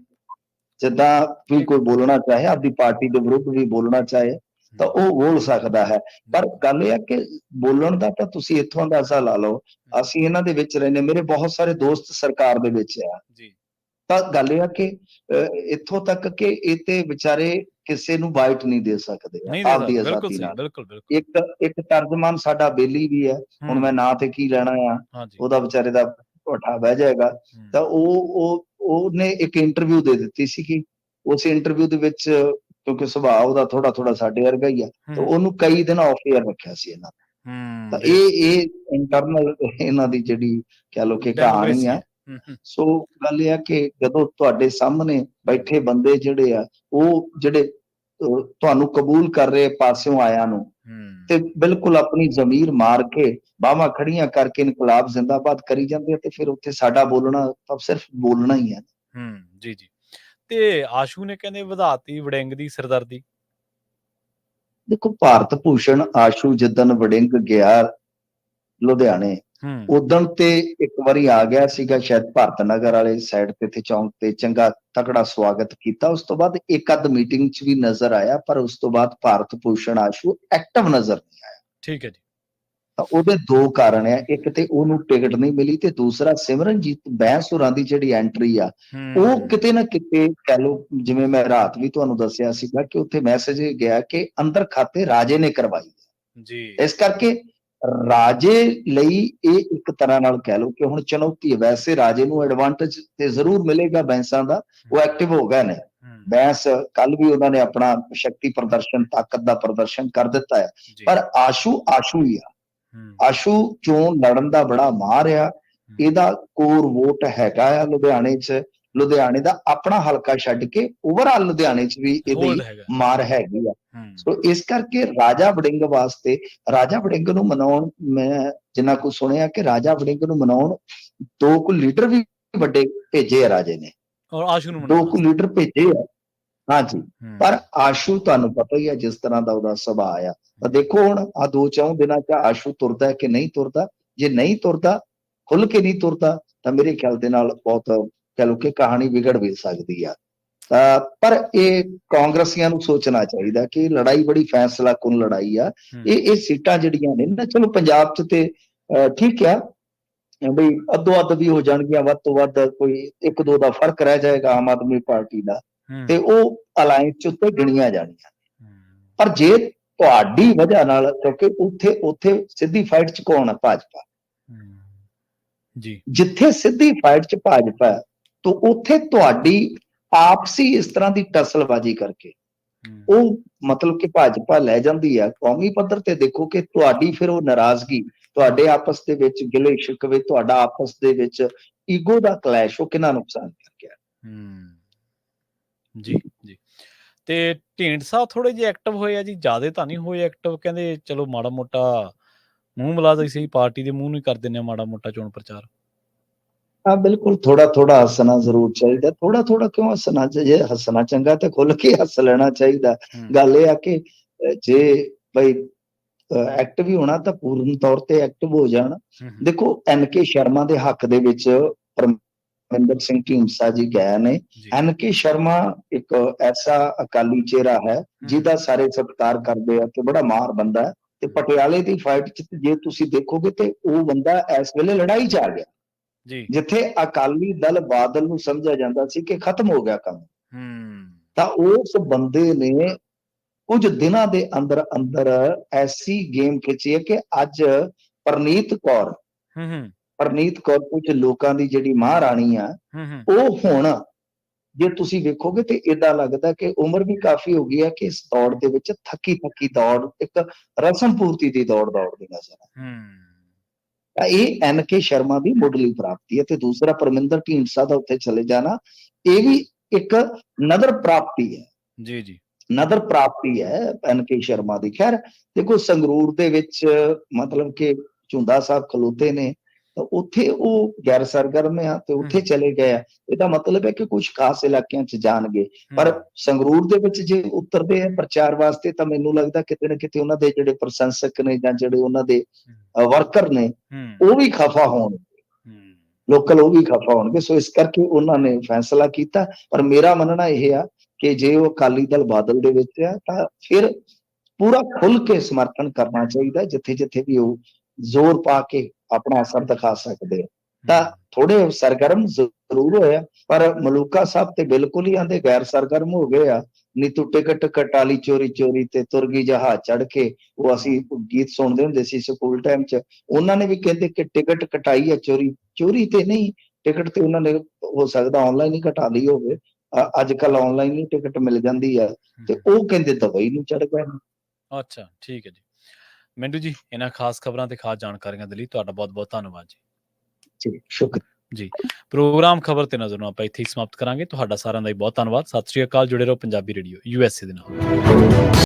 [SPEAKER 2] ਜਿੱਦਾਂ ਵੀ ਕੋਈ ਬੋਲਣਾ ਚਾਹੇ ਆਪਦੀ ਪਾਰਟੀ ਦੇ ਵਿਰੁੱਧ ਵੀ ਬੋਲਣਾ ਚਾਹੇ ਤਾਂ ਉਹ ਬੋਲ ਸਕਦਾ ਹੈ। ਪਰ ਗੱਲ ਇਹ ਹੈ ਕਿ ਬੋਲਣ ਦਾ ਤਾਂ ਤੁਸੀਂ ਇੱਥੋਂ ਅੰਦਾਜ਼ਾ ਲਾ ਲਓ। ਅਸੀਂ ਇਹਨਾਂ ਦੇ ਵਿੱਚ ਰਹਿੰਦੇ ਮੇਰੇ ਬਹੁਤ ਸਾਰੇ ਦੋਸਤ ਸਰਕਾਰ ਦੇ ਵਿੱਚ ਆ।
[SPEAKER 1] ਜੀ।
[SPEAKER 2] ਤਾਂ ਗੱਲ ਇਹ ਆ ਕਿ ਇੱਥੋਂ ਤੱਕ ਕਿ ਇਹ ਤੇ ਵਿਚਾਰੇ ਕਿਸੇ ਨੂੰ ਬਾਈਟ ਨਹੀਂ ਦੇ ਸਕਦੇ ਆਪਦੀ ਆਜ਼ਾਦੀ ਨਾਲ।
[SPEAKER 1] ਬਿਲਕੁਲ ਬਿਲਕੁਲ।
[SPEAKER 2] ਇੱਕ ਇੱਕ ਤਰਜਮਾਨ ਸਾਡਾ ਬੇਲੀ ਵੀ ਹੈ। ਹੁਣ ਮੈਂ ਨਾਂ ਤੇ ਕੀ ਲੈਣਾ ਆ ਉਹਦਾ ਵਿਚਾਰੇ ਦਾ ਢੋਠਾ ਬਹਿ ਜਾਏਗਾ। ਤਾਂ ਉਹ ਉਹ ਉਹਨੇ ਇੱਕ ਇੰਟਰਵਿਊ ਦੇ ਦਿੱਤੀ ਸੀ ਕਿ ਉਸ ਇੰਟਰਵਿਊ ਦੇ ਵਿੱਚ ਕਿਉਂਕਿ ਸੁਭਾਅ ਉਹਦਾ ਥੋੜਾ ਥੋੜਾ ਸਾਡੇ ਵਰਗਾ ਹੀ ਆ ਤਾਂ ਉਹਨੂੰ ਕਈ ਦਿਨ ਆਫ 에ਅਰ ਰੱਖਿਆ ਸੀ ਇਹਨਾਂ ਨੇ। ਤਾਂ ਇਹ ਇਹ ਇੰਟਰਨਲ ਇਹਨਾਂ ਦੀ ਜਿਹੜੀ ਕਹ ਲੋ ਕਿ ਕਹਾਣੀ ਆ। ਸੋ ਗੱਲ ਇਹ ਆ ਕਿ ਜਦੋਂ ਤੁਹਾਡੇ ਸਾਹਮਣੇ ਬੈਠੇ ਬੰਦੇ ਜਿਹੜੇ ਆ ਉਹ ਜਿਹੜੇ ਤੁਹਾਨੂੰ ਕਬੂਲ ਕਰ ਰਹੇ ਪਾਸਿਓਂ ਆਇਆਂ ਨੂੰ ਤੇ ਬਿਲਕੁਲ ਆਪਣੀ ਜ਼ਮੀਰ ਮਾਰ ਕੇ ਬਾਹਾਂ ਖੜੀਆਂ ਕਰਕੇ ਇਨਕਲਾਬ ਜ਼ਿੰਦਾਬਾਦ ਕਰੀ ਜਾਂਦੇ ਤੇ ਫਿਰ ਉੱਥੇ ਸਾਡਾ ਬੋਲਣਾ ਤਾਂ ਸਿਰਫ ਬੋਲਣਾ ਹੀ ਹੈ
[SPEAKER 1] ਹੂੰ ਜੀ ਜੀ। ਤੇ ਆਸ਼ੂ ਨੇ ਕਹਿੰਦੇ ਵਧਾਤੀ ਵੜਿੰਗ ਦੀ ਸਰਦਰਦੀ।
[SPEAKER 2] ਦੇਖੋ ਭਾਰਤ ਭੂਸ਼ਣ ਆਸ਼ੂ ਜਿੱਦਨ ਵੜਿੰਗ ਗਿਆ ਲੁਧਿਆਣੇ
[SPEAKER 1] ਹੂੰ।
[SPEAKER 2] ਉਦਣ ਤੇ ਇੱਕ ਵਾਰੀ ਆ ਗਿਆ ਸੀਗਾ ਸ਼ਾਇਦ ਭਾਰਤ ਨਗਰ ਵਾਲੇ ਸਾਈਡ ਤੇ ਤੇ ਚੌਂਕ ਤੇ ਚੰਗਾ ਤਕੜਾ ਸਵਾਗਤ ਕੀਤਾ। ਉਸ ਤੋਂ ਬਾਅਦ ਇੱਕ ਅੱਧ ਮੀਟਿੰਗ 'ਚ ਵੀ ਨਜ਼ਰ ਆਇਆ ਪਰ ਉਸ ਤੋਂ ਬਾਅਦ ਭਾਰਤ ਭੂਸ਼ਣ ਆਸ਼ੂ ਐਕਟਿਵ ਨਜ਼ਰ ਨਹੀਂ ਆਇਆ।
[SPEAKER 1] ਠੀਕ ਹੈ ਜੀ।
[SPEAKER 2] ਤਾਂ ਉਹਦੇ ਦੋ ਕਾਰਨ ਆ। ਇੱਕ ਤੇ ਉਹਨੂੰ ਟਿਕਟ ਨਹੀਂ ਮਿਲੀ ਤੇ ਦੂਸਰਾ ਸਿਮਰਨਜੀਤ ਬੈਂਸ ਹੋਰਾਂ ਦੀ ਜਿਹੜੀ ਐਂਟਰੀ ਆ ਉਹ ਕਿਤੇ ਨਾ ਕਿਤੇ ਕਹਿ ਲਓ ਜਿਵੇਂ ਮੈਂ ਰਾਤ ਵੀ ਤੁਹਾਨੂੰ ਦੱਸਿਆ ਸੀਗਾ ਕਿ ਉੱਥੇ ਮੈਸੇਜ ਗਿਆ ਕਿ ਅੰਦਰ ਖਾਤੇ ਰਾਜੇ ਨੇ ਕਰਵਾਈ
[SPEAKER 1] ਜੀ।
[SPEAKER 2] ਇਸ ਕਰਕੇ ਰਾਜੇ ਲਈ ਇਹ ਇੱਕ ਤਰ੍ਹਾਂ ਨਾਲ ਕਹਿ ਲਓ ਕਿ ਹੁਣ ਚੁਣੌਤੀ ਹੈ। ਵੈਸੇ ਰਾਜੇ ਨੂੰ ਐਡਵਾਂਟੇਜ ਤੇ ਜ਼ਰੂਰ ਮਿਲੇਗਾ ਬੈਂਸਾਂ ਦਾ ਉਹ ਐਕਟਿਵ ਹੋ ਗਏ ਨੇ। ਬੈਂਸ ਕੱਲ ਵੀ ਉਹਨਾਂ ਨੇ ਆਪਣਾ ਸ਼ਕਤੀ ਪ੍ਰਦਰਸ਼ਨ ਤਾਕਤ ਦਾ ਪ੍ਰਦਰਸ਼ਨ ਕਰ ਦਿੱਤਾ ਹੈ। ਪਰ ਆਸ਼ੂ ਆਸ਼ੂ ਹੀ ਆ। ਆਸ਼ੂ ਚੋਣ ਲੜਨ ਦਾ ਬੜਾ ਮਾਰ ਆ। ਇਹਦਾ ਕੋਰ ਵੋਟ ਹੈਗਾ ਆ ਲੁਧਿਆਣੇ 'ਚ। ਲੁਧਿਆਣੇ ਦਾ ਆਪਣਾ ਹਲਕਾ ਛੱਡ ਕੇ ਓਵਰਆਲ ਲੁਧਿਆਣੇ 'ਚ ਵੀ ਇਹਦੀ ਮਾਰ ਹੈਗੀ ਆ। ਸੋ ਇਸ ਕਰਕੇ ਰਾਜਾ ਵੜਿੰਗ ਵਾਸਤੇ ਰਾਜਾ ਵੜਿੰਗ ਨੂੰ ਮਨਾਉਣ ਮੈਂ ਜਿੰਨਾ ਕੁ ਸੁਣਿਆ ਕਿ ਰਾਜਾ ਵੜਿੰਗ ਨੂੰ ਮਨਾਉਣ ਦੋ ਕੁ ਲੀਡਰ ਵੀ ਵੱਡੇ ਭੇਜੇ ਆ ਰਾਜੇ ਨੇ।
[SPEAKER 1] ਔਰ ਆਸ਼ੂ ਨੂੰ
[SPEAKER 2] ਦੋ
[SPEAKER 1] ਮਨਾਉਣਾ।
[SPEAKER 2] ਕੁ ਲੀਡਰ ਭੇਜੇ ਆ। ਹਾਂਜੀ। ਪਰ ਆਸ਼ੂ ਤੁਹਾਨੂੰ ਪਤਾ ਹੀ ਹੈ ਜਿਸ ਤਰ੍ਹਾਂ ਦਾ ਉਹਦਾ ਸੁਭਾਅ ਆ। ਤਾਂ ਦੇਖੋ ਹੁਣ ਆ ਦੋ ਚੌਂ ਦਿਨਾਂ ਚ ਆਸ਼ੂ ਤੁਰਦਾ ਹੈ ਕਿ ਨਹੀਂ ਤੁਰਦਾ? ਜੇ ਨਹੀਂ ਤੁਰਦਾ ਖੁੱਲ ਕੇ ਨਹੀਂ ਤੁਰਦਾ ਤਾਂ ਮੇਰੇ ਖਿਆਲ ਦੇ ਨਾਲ ਬਹੁਤ ਕਹ ਲਓ ਕਿ ਕਹਾਣੀ ਵਿਗੜ ਵੀ ਸਕਦੀ ਆ। ਤਾਂ ਪਰ ਇਹ ਕਾਂਗਰਸੀਆਂ ਨੂੰ ਸੋਚਣਾ ਚਾਹੀਦਾ ਕਿ ਲੜਾਈ ਬੜੀ ਫੈਸਲਾ ਕੁਨ ਲੜਾਈ ਆ। ਇਹ ਇਹ ਸੀਟਾਂ ਜਿਹੜੀਆਂ ਨੇ ਨਾ ਚਲੋ ਪੰਜਾਬ 'ਚ ਤੇ ਠੀਕ ਆ। ਬਈ ਅੱਧੋ ਅੱਧ ਵੀ ਹੋ ਜਾਣਗੀਆਂ ਵੱਧ ਤੋਂ ਵੱਧ ਕੋਈ ਇੱਕ ਦੋ ਦਾ ਫ਼ਰਕ ਰਹਿ ਜਾਏਗਾ ਆਮ ਆਦਮੀ ਪਾਰਟੀ ਦਾ। ਤੇ ਉਹ ਅਲਾਈਅੰਸ 'ਚ ਉੱਤੇ ਗਿਣੀਆਂ ਜਾਣੀਆਂ। ਪਰ ਜੇ ਤੁਹਾਡੀ ਵਜ੍ਹਾ ਨਾਲ ਕਿਉਂਕਿ ਉੱਥੇ ਉੱਥੇ ਸਿੱਧੀ ਫਾਈਟ 'ਚ ਕੌਣ ਹੈ ਭਾਜਪਾ?
[SPEAKER 1] ਜੀ।
[SPEAKER 2] ਜਿੱਥੇ ਸਿੱਧੀ ਫਾਈਟ 'ਚ ਭਾਜਪਾ ਹੈ, ਤਾਂ ਉੱਥੇ ਤੁਹਾਡੀ ਆਪਸੀ ਇਸ ਤਰ੍ਹਾਂ ਦੀ ਟਸਲਬਾਜ਼ੀ ਕਰਕੇ। ਉਹ ਮਤਲਬ ਕਿ ਭਾਜਪਾ ਲੈ ਜਾਂਦੀ ਹੈ ਕੌਮੀ ਪੱਧਰ ਤੇ ਦੇਖੋ ਕਿ ਤੁਹਾਡੀ ਫਿਰ ਉਹ ਨਾਰਾਜ਼ਗੀ ਤੁਹਾਡੇ ਆਪਸ ਦੇ ਵਿੱਚ ਗਿਲੇ ਸ਼ਿਕਵੇ ਤੁਹਾਡਾ ਆਪਸ ਦੇ ਵਿੱਚ ਈਗੋ ਦਾ ਕਲੈਸ਼ ਉਹ ਕਿੰਨਾ ਨੁਕਸਾਨ ਕਰ ਗਿਆ।
[SPEAKER 1] ਹੂੰ, ਜੀ ਜੀ। ਤੇ ਢੀਂਡਸਾ ਥੋੜੇ ਜਿਹੇ ਐਕਟਿਵ ਹੋਏ ਆ ਜੀ ਜਿਆਦੇ ਤਾਂ ਨਹੀਂ ਹੋਏ ਐਕਟਿਵ ਕਹਿੰਦੇ ਚਲੋ ਮਾੜਾ ਮੋਟਾ ਮੂੰਹ ਮਿਲਾ ਦੇ ਸਹੀ ਪਾਰਟੀ ਦੇ ਮੂੰਹ ਨੂੰ ਹੀ ਕਰ ਆ ਮਾੜਾ ਮੋਟਾ ਚੋਣ ਪ੍ਰਚਾਰ।
[SPEAKER 2] ਹਾਂ ਬਿਲਕੁਲ ਥੋੜਾ ਥੋੜਾ ਹੱਸਣਾ ਜ਼ਰੂਰ ਚਾਹੀਦਾ ਥੋੜਾ ਥੋੜਾ ਕਿਉਂ ਹੱਸਣਾ? ਚਾਹੀਏ ਹੱਸਣਾ ਚੰਗਾ ਤੇ ਖੁੱਲ ਕੇ ਹੱਸ ਲੈਣਾ ਚਾਹੀਦਾ। ਗੱਲ ਇਹ ਆ ਕਿ ਜੇ ਬਈ ਐਕਟਿਵ ਹੀ ਹੋਣਾ ਤਾਂ ਪੂਰਨ ਤੌਰ ਤੇ ਐਕਟਿਵ ਹੋ ਜਾਣ। ਦੇਖੋ ਐਨ ਕੇ ਸ਼ਰਮਾ ਦੇ ਹੱਕ ਦੇ ਵਿੱਚ ਪਰਮਿੰਦਰ ਸਿੰਘ ਢੀਂਡਸਾ ਜੀ ਗਏ ਨੇ। ਐਨ ਕੇ ਸ਼ਰਮਾ ਇੱਕ ਐਸਾ ਅਕਾਲੀ ਚਿਹਰਾ ਹੈ ਜਿਹਦਾ ਸਾਰੇ ਸਤਿਕਾਰ ਕਰਦੇ ਆ ਤੇ ਬੜਾ ਮਾਰ ਬੰਦਾ ਹੈ। ਤੇ ਪਟਿਆਲੇ ਦੀ ਫਾਈਟ 'ਚ ਜੇ ਤੁਸੀਂ ਦੇਖੋਗੇ ਤੇ ਉਹ ਬੰਦਾ ਇਸ ਵੇਲੇ ਲੜਾਈ 'ਚ ਆ ਗਿਆ।
[SPEAKER 1] ਜੀ।
[SPEAKER 2] ਜਿੱਥੇ ਅਕਾਲੀ ਦਲ ਬਾਦਲ ਨੂੰ ਸਮਝਿਆ ਜਾਂਦਾ ਸੀ ਕਿ ਖਤਮ ਹੋ ਗਿਆ ਕੰਮ।
[SPEAKER 1] ਹੂੰ।
[SPEAKER 2] ਤਾਂ ਉਸ ਬੰਦੇ ਨੇ ਕੁਝ ਦਿਨਾਂ ਦੇ ਅੰਦਰ ਅੰਦਰ ਐਸੀ ਗੇਮ ਖਿੱਚੀ ਹੈ ਕਿ ਅੱਜ ਪਰਨੀਤ ਕੌਰ
[SPEAKER 1] ਹੂੰ ਹੂੰ।
[SPEAKER 2] ਪਰਨੀਤ ਕੌਰ ਕੁਝ ਲੋਕਾਂ ਦੀ ਜਿਹੜੀ ਮਹਾਰਾਣੀ ਆ ਉਹ ਹੁਣ ਜੇ ਤੁਸੀਂ ਵੇਖੋਗੇ ਤੇ ਇਦਾਂ ਲੱਗਦਾ ਕਿ ਉਮਰ ਵੀ ਕਾਫੀ ਹੋ ਗਈ ਹੈ ਕਿ ਇਸ ਦੌੜ ਦੇ ਵਿੱਚ ਥੱਕੀ ਥੱਕੀ ਦੌੜ ਇੱਕ ਰਸਮ ਪੂਰਤੀ ਦੀ ਦੌੜ ਦੌੜਦੀ ਨਜ਼ਰ ਆ।
[SPEAKER 1] ਹੂੰ।
[SPEAKER 2] ਇਹ ਐਨ ਕੇ ਸ਼ਰਮਾ ਦੀ ਮੁੱਢਲੀ ਪ੍ਰਾਪਤੀ ਹੈ ਤੇ ਦੂਸਰਾ ਪਰਮਿੰਦਰ ਢੀਂਡਸਾ ਦਾ ਉੱਥੇ ਚਲੇ ਜਾਣਾ ਇਹ ਵੀ ਇੱਕ ਨਦਰ ਪ੍ਰਾਪਤੀ ਹੈ।
[SPEAKER 1] ਜੀ ਜੀ।
[SPEAKER 2] ਨਦਰ ਪ੍ਰਾਪਤੀ ਹੈ ਐਨ ਕੇ ਸ਼ਰਮਾ ਦੀ। ਖੈਰ ਦੇਖੋ ਸੰਗਰੂਰ ਦੇ ਵਿੱਚ ਮਤਲਬ ਕਿ ਝੁੰਦਾ ਸਾਹਿਬ ਖਲੋਤੇ ਨੇ ਤਾਂ ਉੱਥੇ ਉਹ ਗੈਰ ਸਰਗਰਮ ਆ ਤੇ ਉੱਥੇ। ਚਲੇ ਗਏ ਆ। ਇਹਦਾ ਮਤਲਬ ਹੈ ਕਿ ਕੁਝ ਖਾਸ ਇਲਾਕਿਆਂ 'ਚ ਜਾਣਗੇ। ਪਰ ਸੰਗਰੂਰ ਦੇ ਵਿੱਚ ਜੇ ਉਤਰਦੇ ਆ ਪ੍ਰਚਾਰ ਵਾਸਤੇ ਤਾਂ ਮੈਨੂੰ ਲੱਗਦਾ ਕਿਤੇ ਨਾ ਕਿਤੇ ਉਹਨਾਂ ਦੇ ਜਿਹੜੇ ਪ੍ਰਸ਼ੰਸਕ ਨੇ ਜਾਂ ਜਿਹੜੇ ਉਹਨਾਂ ਦੇ ਵਰਕਰ ਨੇ ਉਹ ਵੀ ਖਫਾ ਹੋਣ ਲੋਕਲ ਉਹ ਵੀ ਖਫਾ ਹੋਣਗੇ। ਸੋ ਇਸ ਕਰਕੇ ਉਹਨਾਂ ਨੇ ਫੈਸਲਾ ਕੀਤਾ। ਪਰ ਮੇਰਾ ਮੰਨਣਾ ਇਹ ਆ ਕਿ ਜੇ ਉਹ ਅਕਾਲੀ ਦਲ ਬਾਦਲ ਦੇ ਵਿੱਚ ਆ ਤਾਂ ਫਿਰ ਪੂਰਾ ਖੁੱਲ ਕੇ ਸਮਰਥਨ ਕਰਨਾ ਚਾਹੀਦਾ ਜਿੱਥੇ ਜਿੱਥੇ ਵੀ ਉਹ ਜ਼ੋਰ ਪਾ ਕੇ ਆਪਣਾ ਅਸਰ ਦਿਖਾ ਸਕਦੇ ਆ। ਤਾਂ ਥੋੜੇ ਸਰਗਰਮ ਜ਼ਰੂਰ ਹੋਇਆ ਪਰ ਮਲੂਕਾ ਸਾਹਿਬ ਤੇ ਬਿਲਕੁਲ ਹੀ ਆਂਦੇ ਗੈਰ ਸਰਗਰਮ ਹੋ ਗਏ ਆ। ਨੀ ਤੂੰ ਟਿਕਟ ਕਟਾਲੀ ਚੋਰੀ ਚੋਰੀ ਤੇ ਤੁਰ ਗਈ ਜਹਾਜ਼ ਚੜ ਕੇ ਉਹ ਅਸੀਂ ਗੀਤ ਸੁਣਦੇ ਹੁੰਦੇ ਸੀ ਸਕੂਲ ਟਾਈਮ 'ਚ। ਉਹਨਾਂ ਨੇ ਵੀ ਕਹਿੰਦੇ ਕਿ ਟਿਕਟ ਕਟਾਈ ਹੈ ਚੋਰੀ। ਚੋਰੀ ਤੇ ਨਹੀਂ ਟਿਕਟ ਤੇ ਉਹਨਾਂ ਨੇ ਹੋ ਸਕਦਾ ਆਨਲਾਈਨ ਹੀ ਕਟਾ ਲਈ ਹੋਵੇ। ਅੱਜ ਕੱਲ ਆਨਲਾਈਨ ਹੀ ਟਿਕਟ ਮਿਲ ਜਾਂਦੀ ਹੈ ਤੇ ਉਹ ਕਹਿੰਦੇ ਦਵਾਈ ਨੂੰ ਚੜ ਗਏ।
[SPEAKER 1] ਅੱਛਾ ਠੀਕ ਹੈ ਜੀ। ਮਿੰਟੂ ਜੀ ਇਹਨਾਂ ਖਾਸ ਖਬਰਾਂ ਤੇ ਖਾਸ ਜਾਣਕਾਰੀਆਂ ਦੇ ਲਈ ਤੁਹਾਡਾ ਬਹੁਤ ਬਹੁਤ ਧੰਨਵਾਦ ਜੀ।
[SPEAKER 2] ਜੀ ਸ਼ੁਕਰੀਆ
[SPEAKER 1] ਪ੍ਰੋਗਰਾਮ ਖਬਰ ਤੇ ਨਜ਼ਰ ਨੂੰ ਆਪਾਂ ਇੱਥੇ ਹੀ ਸਮਾਪਤ ਕਰਾਂਗੇ। ਤੁਹਾਡਾ ਸਾਰਿਆਂ ਦਾ ਹੀ ਬਹੁਤ ਧੰਨਵਾਦ। ਸਤਿ ਸ਼੍ਰੀ ਅਕਾਲ ਜੁੜੇ ਰਹੋ ਪੰਜਾਬੀ ਰੇਡੀਓ ਯੂਐਸਏ ਦੇ ਨਾਲ।